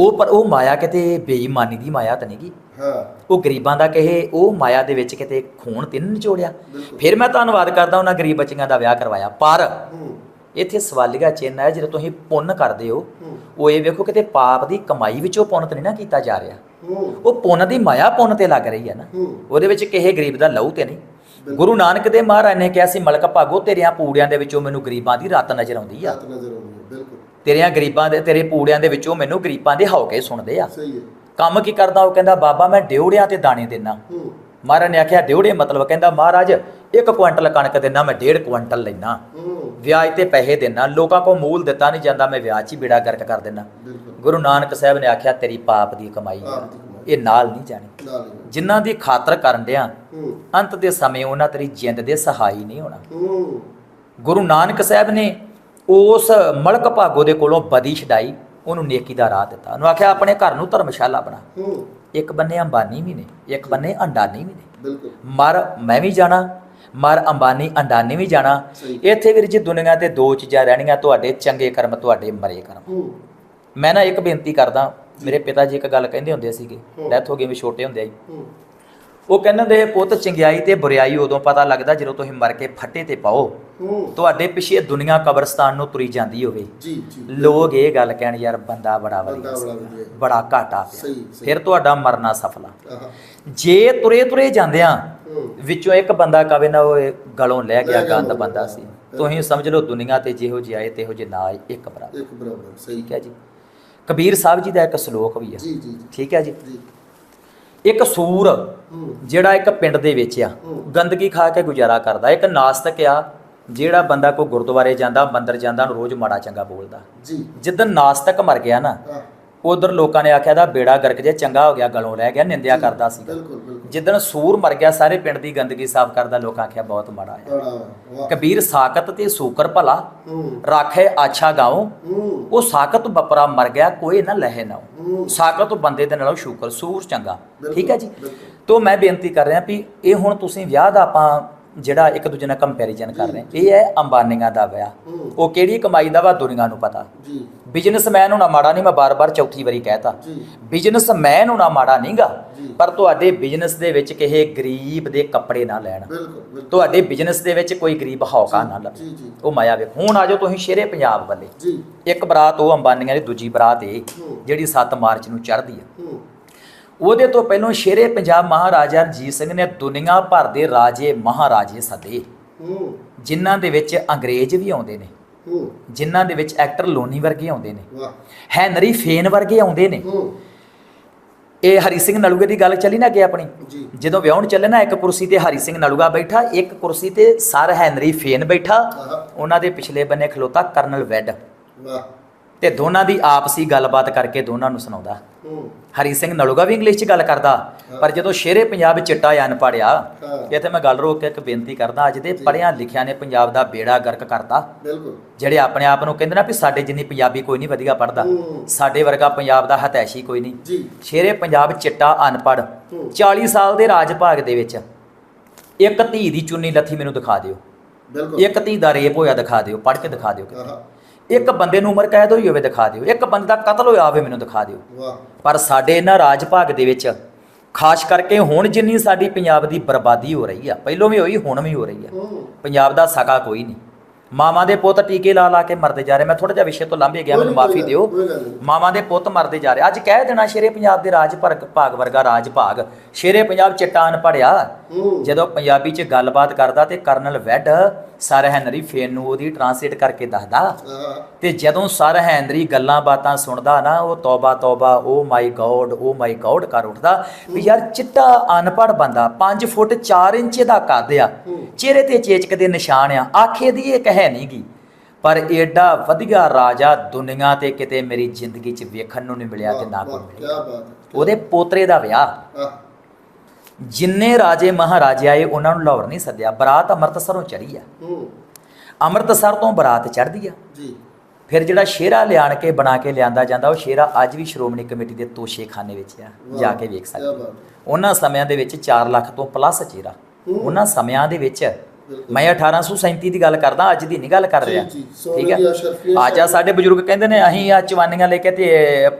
Speaker 2: ਉਹ ਪਰ ਉਹ ਮਾਇਆ ਕਿਤੇ ਬੇਈਮਾਨੀ ਦੀ ਮਾਇਆ ਤਾਂ ਨਹੀਂਗੀ।
Speaker 1: ਹਾਂ।
Speaker 2: ਉਹ ਗਰੀਬਾਂ ਦਾ ਕਹੇ ਉਹ ਮਾਇਆ ਦੇ ਵਿੱਚ ਕਿਤੇ ਖੂਨ ਤਿੰਨ ਨਿਚੋੜਿਆ। ਫਿਰ ਮੈਂ ਧੰਨਵਾਦ ਕਰਦਾ ਉਹਨਾਂ ਗਰੀਬ ਬੱਚੀਆਂ ਦਾ ਵਿਆਹ ਕਰਵਾਇਆ। ਪਰ
Speaker 1: ਹੂੰ।
Speaker 2: ਇੱਥੇ ਸਵਾਲੀਆ ਚਿੰਨ੍ਹ ਹੈ ਜਦੋਂ ਤੁਸੀਂ ਪੁੰਨ ਕਰਦੇ ਹੋ ਉਹ ਇਹ ਵੇਖੋ ਕਿਤੇ ਪਾਪ ਦੀ ਕਮਾਈ ਵਿੱਚੋਂ ਪੁੰਨ ਤੇ ਨਹੀਂ ਨਾ ਕੀਤਾ ਜਾ ਰਿਹਾ। ਉਹ ਪੁੰਨ ਦੀ ਮਾਇਆ ਪੁੰਨ ਤੇ ਲੱਗ ਰਹੀ ਹੈ ਨਾ। ਉਹਦੇ ਵਿੱਚ ਕਿਸੇ ਗਰੀਬ ਦਾ ਲਹੂ ਤੇ ਨਹੀਂ। ਗੁਰੂ ਨਾਨਕ ਦੇਵ ਮਹਾਰਾਜ ਨੇ ਕਿਹਾ ਸੀ ਮਲਕ ਭਾਗੋ ਤੇਰੀਆਂ ਪੂੜਿਆਂ ਦੇ ਵਿੱਚੋਂ ਮੈਨੂੰ ਗਰੀਬਾਂ ਦੀ ਰਤ ਨਜ਼ਰ ਆਉਂਦੀ ਆ।
Speaker 1: ਰਾਤ ਨਜ਼ਰ ਆਉਂਦੀ ਬਿਲਕੁਲ।
Speaker 2: ਤੇਰੀਆਂ ਗਰੀਬਾਂ ਦੇ ਤੇਰੇ ਪੂੜਿਆਂ ਦੇ ਵਿੱਚੋਂ ਮੈਨੂੰ ਗਰੀਬਾਂ ਦੇ ਹੌਕੇ ਸੁਣਦੇ ਆ।
Speaker 1: ਸਹੀ ਹੈ।
Speaker 2: ਕੰਮ ਕੀ ਕਰਦਾ ਉਹ ਕਹਿੰਦਾ ਬਾਬਾ ਮੈਂ ਡਿਉੜਿਆਂ ਤੇ ਦਾਣੇ ਦਿੰਨਾ।
Speaker 1: ਹੂੰ।
Speaker 2: ਮਹਾਰਾਜ ਨੇ ਆਖਿਆ ਡਿਉੜੇ ਮਤਲਬ ਕਹਿੰਦਾ ਮਹਾਰਾਜ ਇੱਕ ਕੁਇੰਟਲ ਕਣਕ ਦਿੰਨਾ ਮੈਂ ਡੇਢ ਕੁਇੰਟਲ ਲੈਣਾ ਵਿਆਜ ਤੇ ਪੈਸੇ ਦੇਣਾ ਲੋਕਾਂ ਕੋ ਮੂਲ ਦਿੱਤਾ ਨਹੀਂ ਜਾਂਦਾ ਮੈਂ ਵਿਆਜ 'ਚ ਹੀ ਬੇੜਾ ਗਰਕ ਕਰ ਦਿੰਨਾ।
Speaker 1: ਬਿਲਕੁਲ।
Speaker 2: ਗੁਰੂ ਨਾਨਕ ਸਾਹਿਬ ਨੇ ਆਖਿਆ ਤੇਰੀ ਪਾਪ ਦੀ ਕਮਾਈ। ਇਹ ਨਾਲ ਨਹੀਂ ਜਾਣੀ। ਜਿਨ੍ਹਾਂ ਦੀ ਖਾਤਰ ਕਰਨ ਡਿਆ ਅੰਤ ਦੇ ਸਮੇਂ ਉਹਨਾਂ ਤੇਰੀ ਜਿੰਦ ਦੇ ਸਹਾਈ ਨਹੀਂ ਹੋਣਾ। ਗੁਰੂ ਨਾਨਕ ਸਾਹਿਬ ਨੇ ਉਸ ਮਲਕ ਭਾਗੋ ਦੇ ਕੋਲੋਂ ਬਦੀ ਛਡਾਈ ਉਹਨੂੰ ਨੇਕੀ ਦਾ ਰਾਹ ਦਿੱਤਾ। ਉਹਨੂੰ ਆਖਿਆ ਆਪਣੇ ਘਰ ਨੂੰ ਧਰਮਸ਼ਾਲਾ ਬਣਾ। ਇੱਕ ਬੰਨੇ ਅੰਬਾਨੀ ਵੀ ਨੇ ਇੱਕ ਬੰਨੇ ਅੰਡਾਨੀ ਵੀ ਨੇ।
Speaker 1: ਬਿਲਕੁਲ।
Speaker 2: ਮਰ ਮੈਂ ਵੀ ਜਾਣਾ ਮਰ ਅੰਬਾਨੀ ਅੰਡਾਨੀ ਵੀ ਜਾਣਾ। ਇੱਥੇ ਵੀਰ ਜੀ ਦੁਨੀਆ ਤੇ ਦੋ ਚੀਜ਼ਾਂ ਰਹਿਣੀਆਂ ਤੁਹਾਡੇ ਚੰਗੇ ਕਰਮ ਤੁਹਾਡੇ ਮਰੇ ਕਰਮ। ਮੈਂ ਨਾ ਇੱਕ ਬੇਨਤੀ ਕਰਦਾ ਮੇਰੇ ਪਿਤਾ ਜੀ ਇੱਕ ਗੱਲ ਕਹਿੰਦੇ ਹੁੰਦੇ ਸੀਗੇ। ਡੈਥ ਹੋ ਗਈ ਵੀ ਛੋਟੇ ਹੁੰਦੇ ਆਈ।
Speaker 1: ਹੂੰ।
Speaker 2: ਉਹ ਕਹਿੰਦੇ ਹੁੰਦੇ ਪੁੱਤ ਚੰਗਿਆਈ ਤੇ ਬੁਰਿਆਈ ਉਦੋਂ ਪਤਾ ਲੱਗਦਾ ਜਦੋਂ ਤੁਸੀਂ ਮਰ ਕੇ ਫੱਟੇ ਤੇ ਪਾਓ। ਤੁਹਾਡੇ ਪਿੱਛੇ ਦੁਨੀਆ ਕਬਰਸਤਾਨ ਨੂੰ ਤੁਰੀ ਜਾਂਦੀ ਹੋਵੇ।
Speaker 1: ਜੀ ਜੀ
Speaker 2: ਲੋਕ ਇਹ ਗੱਲ ਕਹਿਣ ਯਾਰ ਬੰਦਾ ਬੜਾ ਵਧੀਆ
Speaker 1: ਬੜਾ
Speaker 2: ਸੀ,
Speaker 1: ਵਧੀਆ।
Speaker 2: ਬੜਾ ਘਾਟਾ ਫਿਰ ਤੁਹਾਡਾ ਮਰਨਾ ਸਫਲਾ ਜੇ ਤੁਰੇ ਤੁਰੇ ਜਾਂਦਿਆਂ ਵਿੱਚੋਂ ਇੱਕ ਬੰਦਾ ਕਵੇ ਨਾ ਉਹ ਗਲੋਂ ਲੈ ਗਿਆ ਗੰਦ
Speaker 1: ਬੰਦਾ।
Speaker 2: ਸੀ। ਤੁਸੀਂ ਸਮਝ ਲਓ ਦੁਨੀਆ ਤੇ ਜਿਹੋ ਜਿਹੇ ਆਏ ਤੇਹੋ ਜਿਹੇ ਨਾ ਆਏ ਇੱਕ ਬਰਾਬਰ।
Speaker 1: ਇੱਕ ਬਰਾਬਰ ਸਹੀ।
Speaker 2: ਠੀਕ ਹੈ ਜੀ। ਕਬੀਰ ਸਾਹਿਬ ਜੀ ਦਾ ਇੱਕ ਸ਼ਲੋਕ ਵੀ
Speaker 1: ਜੀ ਜੀ
Speaker 2: ਠੀਕ ਹੈ ਜੀ। ਇੱਕ ਸੂਰ ਜਿਹੜਾ ਇੱਕ ਪਿੰਡ ਦੇ ਵਿੱਚ ਆ। ਗੰਦਗੀ ਖਾ ਕੇ ਗੁਜ਼ਾਰਾ ਕਰਦਾ। ਇੱਕ ਨਾਸਤਕ ਆ ਜਿਹੜਾ ਬੰਦਾ ਕੋਈ ਗੁਰਦੁਆਰੇ ਜਾਂਦਾ ਮੰਦਿਰ ਜਾਂਦਾ ਉਹਨੂੰ ਰੋਜ਼ ਮਾੜਾ ਚੰਗਾ ਬੋਲਦਾ।
Speaker 1: ਜੀ।
Speaker 2: ਜਿੱਦਨ ਨਾਸਤਕ ਮਰ ਗਿਆ ਨਾ
Speaker 1: ਹਾਂ।
Speaker 2: ਉਧਰ ਲੋਕਾਂ ਨੇ ਆਖਿਆ ਦਾ ਬੇੜਾ ਗਰਕ ਜੇ ਚੰਗਾ ਹੋ ਗਿਆ ਗਲੋਂ ਰਹਿ ਗਿਆ ਨਿੰਦਿਆ ਕਰਦਾ ਸੀ ਜਿੱਦਨ ਸੂਰ ਮਰ ਗਿਆ ਸਾਰੇ ਪਿੰਡ ਦੀ ਗੰਦਗੀ ਸਾਫ਼ ਕਰਦਾ ਲੋਕਾਂ ਆਖਿਆ ਬਹੁਤ ਮਾੜਾ
Speaker 1: ਵਾਹ।
Speaker 2: ਕਬੀਰ ਸਾਕਤ ਤੇ ਸੂਕਰ ਭਲਾ
Speaker 1: ਹੂੰ।
Speaker 2: ਰਾਖੇ ਆਛਾ ਗਾਉ।
Speaker 1: ਹੂੰ।
Speaker 2: ਉਹ ਸਾਕਤ ਬਪਰਾ ਮਰ ਗਿਆ ਕੋਈ ਨਾ ਲਹੇ ਨਾ
Speaker 1: ਹੂੰ।
Speaker 2: ਸਾਕਤ ਬੰਦੇ ਦੇ ਨਾਲੋਂ ਸ਼ੂਕਰ ਸੂਰ ਚੰਗਾ। ਠੀਕ ਹੈ ਜੀ। ਤੋਂ ਮੈਂ ਬੇਨਤੀ ਕਰ ਰਿਹਾ ਵੀ ਇਹ ਹੁਣ ਤੁਸੀਂ ਵਿਆਹ ਦਾ ਆਪਾਂ ਜਿਹੜਾ ਇੱਕ ਦੂਜੇ ਨਾਲ ਕੰਪੈਰੀਜ਼ਨ ਕਰ ਰਹੇ। ਇਹ ਹੈ ਅੰਬਾਨੀਆਂ ਦਾ ਵਿਆਹ। ਉਹ ਕਿਹੜੀ ਕਮਾਈ ਦਾ ਵਾ ਦੁਨੀਆ ਨੂੰ ਪਤਾ।
Speaker 1: ਜੀ।
Speaker 2: ਬਿਜ਼ਨਸਮੈਨ ਹੋਣਾ ਮਾੜਾ ਨਹੀਂ ਮੈਂ ਬਾਰ-ਬਾਰ ਚੌਥੀ ਵਾਰੀ ਕਹਿਤਾ
Speaker 1: ਜੀ।
Speaker 2: ਬਿਜ਼ਨਸਮੈਨ ਹੋਣਾ ਮਾੜਾ ਨਹੀਂਗਾ। ਪਰ ਤੁਹਾਡੇ ਬਿਜ਼ਨਸ ਦੇ ਵਿੱਚ ਕਿਸੇ ਗਰੀਬ ਦੇ ਕੱਪੜੇ ਨਾ ਲੈਣ। ਤੁਹਾਡੇ ਬਿਜ਼ਨਸ ਦੇ ਵਿੱਚ ਕੋਈ ਗਰੀਬ ਹੌਕਾ ਨਾ
Speaker 1: ਜੀ
Speaker 2: ਉਹ ਮਾਇਆ ਵੇਖ ਹੁਣ ਆਜੋ ਤੁਸੀਂ ਸ਼ੇਰੇ ਪੰਜਾਬ ਵੱਲੇ। ਇੱਕ ਬਰਾਤ ਉਹ ਅੰਬਾਨੀਆਂ ਦੀ ਦੂਜੀ ਬਰਾਤ ਇਹ। ਜਿਹੜੀ 7 ਮਾਰਚ ਨੂੰ ਚੜ੍ਹਦੀ ਆ।
Speaker 1: ਹੂੰ।
Speaker 2: ਉਹਦੇ ਤੋਂ ਪਹਿਲਾਂ ਸ਼ੇਰੇ ਪੰਜਾਬ ਮਹਾਰਾਜਾ ਰਣਜੀਤ ਸਿੰਘ ਨੇ ਦੁਨੀਆ ਭਰ ਦੇ ਰਾਜੇ ਮਹਾਰਾਜੇ ਸੱਦੇ। ਜਿਨ੍ਹਾਂ ਦੇ ਵਿੱਚ ਅੰਗਰੇਜ਼ ਵੀ ਆਉਂਦੇ ਨੇ। ਜਿਨ੍ਹਾਂ ਦੇ ਵਿੱਚ ਐਕਟਰ ਲੋਨੀ ਵਰਗੇ ਆਉਂਦੇ ਨੇ। ਹੈਨਰੀ ਫੇਨ ਵਰਗੇ ਆਉਂਦੇ ਨੇ। ਇਹ ਹਰੀ ਸਿੰਘ ਨਲੂਗੇ ਦੀ ਗੱਲ ਚੱਲੀ ਨਾ ਅੱਗੇ ਆਪਣੀ? ਜਦੋਂ ਵਿਆਹਣ ਚੱਲੇ ਨਾ ਇੱਕ ਕੁਰਸੀ ਤੇ ਹਰੀ ਸਿੰਘ ਨਲੂਗਾ ਬੈਠਾ ਇੱਕ ਕੁਰਸੀ ਤੇ ਸਰ ਹੈਨਰੀ ਫੇਨ ਬੈਠਾ। ਉਹਨਾਂ ਦੇ ਪਿਛਲੇ ਬੰਨੇ ਖਲੋਤਾ ਕਰਨਲ ਵੈਡ। ਤੇ ਦੋਨਾਂ ਦੀ ਆਪਸੀ ਗੱਲਬਾਤ ਕਰਕੇ ਦੋਨਾਂ ਨੂੰ ਸੁਣਾਉਂਦਾ। ਹਰੀ ਸਿੰਘ ਨਲੂਗਾ ਵੀ ਇੰਗਲਿਸ਼ 'ਚ ਗੱਲ ਕਰਦਾ ਪਰ ਜਦੋਂ ਸ਼ੇਰੇ ਪੰਜਾਬ ਚਿੱਟਾ ਅਨਪੜ੍ਹ ਆ
Speaker 1: ਹਾਂ।
Speaker 2: ਇੱਥੇ ਮੈਂ ਗੱਲ ਰੋਕ ਕੇ ਇੱਕ ਬੇਨਤੀ ਕਰਦਾ ਅੱਜ ਦੇ ਪੜ੍ਹਿਆਂ ਲਿਖਿਆਂ ਨੇ ਪੰਜਾਬ ਦਾ ਬੇੜਾ ਗਰਕ ਕਰਤਾ।
Speaker 1: ਬਿਲਕੁਲ।
Speaker 2: ਜਿਹੜੇ ਆਪਣੇ ਆਪ ਨੂੰ ਕਹਿੰਦੇ ਨਾ ਵੀ ਸਾਡੇ ਜਿੰਨੀ ਪੰਜਾਬੀ ਕੋਈ ਨਹੀਂ ਵਧੀਆ ਪੜ੍ਹਦਾ
Speaker 1: ਹੂੰ।
Speaker 2: ਸਾਡੇ ਵਰਗਾ ਪੰਜਾਬ ਦਾ ਹਤੈਸ਼ੀ ਕੋਈ ਨਹੀਂ। ਸ਼ੇਰੇ ਪੰਜਾਬ ਚਿੱਟਾ ਅਨਪੜ੍ਹ
Speaker 1: ਹੂੰ।
Speaker 2: 40 ਸਾਲ ਦੇ ਰਾਜ ਭਾਗ ਦੇ ਵਿੱਚ ਇੱਕ ਧੀ ਦੀ ਚੁੰਨੀ ਲੱਥੀ ਮੈਨੂੰ ਦਿਖਾ ਦਿਓ।
Speaker 1: ਬਿਲਕੁਲ।
Speaker 2: ਇੱਕ ਧੀ ਦਾ ਰੇਪ ਹੋਇਆ ਦਿਖਾ ਦਿਓ ਪੜ੍ਹ ਕੇ ਦਿਖਾ ਦਿਓ।
Speaker 1: ਆਹਾ।
Speaker 2: ਇੱਕ ਬੰਦੇ ਨੂੰ ਉਮਰ ਕੈਦ ਹੋਈ ਹੋਵੇ ਦਿਖਾ ਦਿਓ ਇੱਕ ਬੰਦੇ ਦਾ ਕਤਲ ਹੋਇਆ ਹੋਵੇ ਮੈਨੂੰ ਦਿਖਾ ਦਿਓ।
Speaker 1: ਵਾਹ।
Speaker 2: ਪਰ ਸਾਡੇ ਇਹਨਾਂ ਰਾਜ ਭਾਗ ਦੇ ਵਿੱਚ ਖਾਸ ਕਰਕੇ ਹੁਣ ਜਿੰਨੀ ਸਾਡੀ ਪੰਜਾਬ ਦੀ ਬਰਬਾਦੀ ਹੋ ਰਹੀ ਆ ਪਹਿਲੋਂ ਵੀ ਹੋਈ ਹੁਣ ਵੀ ਹੋ ਰਹੀ ਆ। ਪੰਜਾਬ ਦਾ ਸਕਾ ਕੋਈ ਨਹੀਂ। ਮਾਵਾਂ ਦੇ ਪੁੱਤ ਟੀਕੇ ਲਾ ਲਾ ਕੇ ਮਰਦੇ ਜਾ ਰਹੇ ਮੈਂ ਥੋੜਾ ਜਿਹਾ ਵਿਸ਼ੇ ਤੋਂ ਲਾਂਭੇ ਗਿਆ ਮੈਨੂੰ ਮਾਫੀ ਦਿਓ। ਮਾਵਾਂ ਦੇ ਪੁੱਤ ਮਰਦੇ ਜਾ ਰਹੇ ਅੱਜ ਕਹਿ ਦੇਣਾ ਸ਼ੇਰੇ ਪੰਜਾਬ ਦੇ ਰਾਜ ਭਾਗ ਵਰਗਾ ਰਾਜ ਭਾਗ ਸ਼ੇਰੇ ਪੰਜਾਬ ਚਟਾਨ ਪੜਿਆ ਜਦੋਂ ਪੰਜਾਬੀ 'ਚ ਗੱਲਬਾਤ ਕਰਦਾ ਤੇ colonel Wade sir Henry Fane ਨੂੰ ਉਹਦੀ ਟਰਾਂਸਲੇਟ ਕਰਕੇ ਦੱਸਦਾ। ਤੇ ਜਦੋਂ ਸਰ ਹੈਨਰੀ ਗੱਲਾਂ ਬਾਤਾਂ ਸੁਣਦਾ ਨਾ ਉਹ ਤੌਬਾ ਤੌਬਾ ਓ ਮਾਈ ਗॉड ਓ ਮਾਈ ਗॉड ਕਰ ਉੱਠਦਾ ਵੀ ਯਾਰ ਚਿੱਟਾ ਅਨਪੜ ਬੰਦਾ 5 ਫੁੱਟ 4 ਇੰਚ ਦਾ ਕੱਦ ਆ। ਚਿਹਰੇ ਤੇ ਚੇਚਕ ਦੇ ਨਿਸ਼ਾਨ ਆ ਆਖੇ ਦੀ ਇਹ ਹੈ ਨਹੀਂਗੀ ਪਰ ਏਡਾ ਵਧੀਆ ਰਾਜਾ ਦੁਨੀਆ ਤੇ ਕਿਤੇ ਮੇਰੀ ਜ਼ਿੰਦਗੀ 'ਚ ਵੇਖਣ ਨੂੰ ਨਹੀਂ ਮਿਲਿਆ ਤੇ ਨਾ ਕੋਈ ਮਿਲਿਆ। ਉਹਦੇ ਪੋਤਰੇ ਦਾ ਵਿਆਹ।
Speaker 1: ਆਹ
Speaker 2: ਜਿੰਨੇ ਰਾਜੇ ਮਹਾਰਾਜੇ ਆਏ ਉਹਨਾਂ ਨੂੰ ਲਾਹੌਰ ਨਹੀਂ ਸੱਦਿਆ ਬਰਾਤ ਅੰਮ੍ਰਿਤਸਰੋਂ ਚੜੀ ਆ
Speaker 1: ਹੂੰ
Speaker 2: ਅੰਮ੍ਰਿਤਸਰ ਤੋਂ ਬਰਾਤ ਚੜ੍ਹਦੀ ਆ
Speaker 1: ਜੀ
Speaker 2: ਫਿਰ ਜਿਹੜਾ ਸ਼ੇਰਾ ਲਿਆਣ ਕੇ ਬਣਾ ਕੇ ਲਿਆਂਦਾ ਜਾਂਦਾ ਉਹ ਸ਼ੇਰਾ ਅੱਜ ਵੀ ਸ਼੍ਰੋਮਣੀ ਕਮੇਟੀ ਦੇ ਤੋਸ਼ੇਖਾਨੇ ਵਿੱਚ ਆ ਜਾ ਕੇ ਵੇਖ ਸਕਦੇ। ਉਹਨਾਂ ਸਮਿਆਂ ਦੇ ਵਿੱਚ 4 ਲੱਖ ਤੋਂ ਪਲੱਸ ਚਿਹਰਾ। ਉਹਨਾਂ ਸਮਿਆਂ ਦੇ ਵਿੱਚ। ਮੈਂ 1837 ਦੀ ਗੱਲ ਕਰਦਾ ਅੱਜ ਦੀ ਨਹੀਂ ਗੱਲ ਕਰ ਰਿਹਾ। ਠੀਕ ਹੈ? ਅੱਜ ਆ ਸਾਡੇ ਬਜ਼ੁਰਗ ਕਹਿੰਦੇ ਨੇ ਅਸੀਂ ਆ ਚਵਾਨੀਆਂ ਲੈ ਕੇ ਤੇ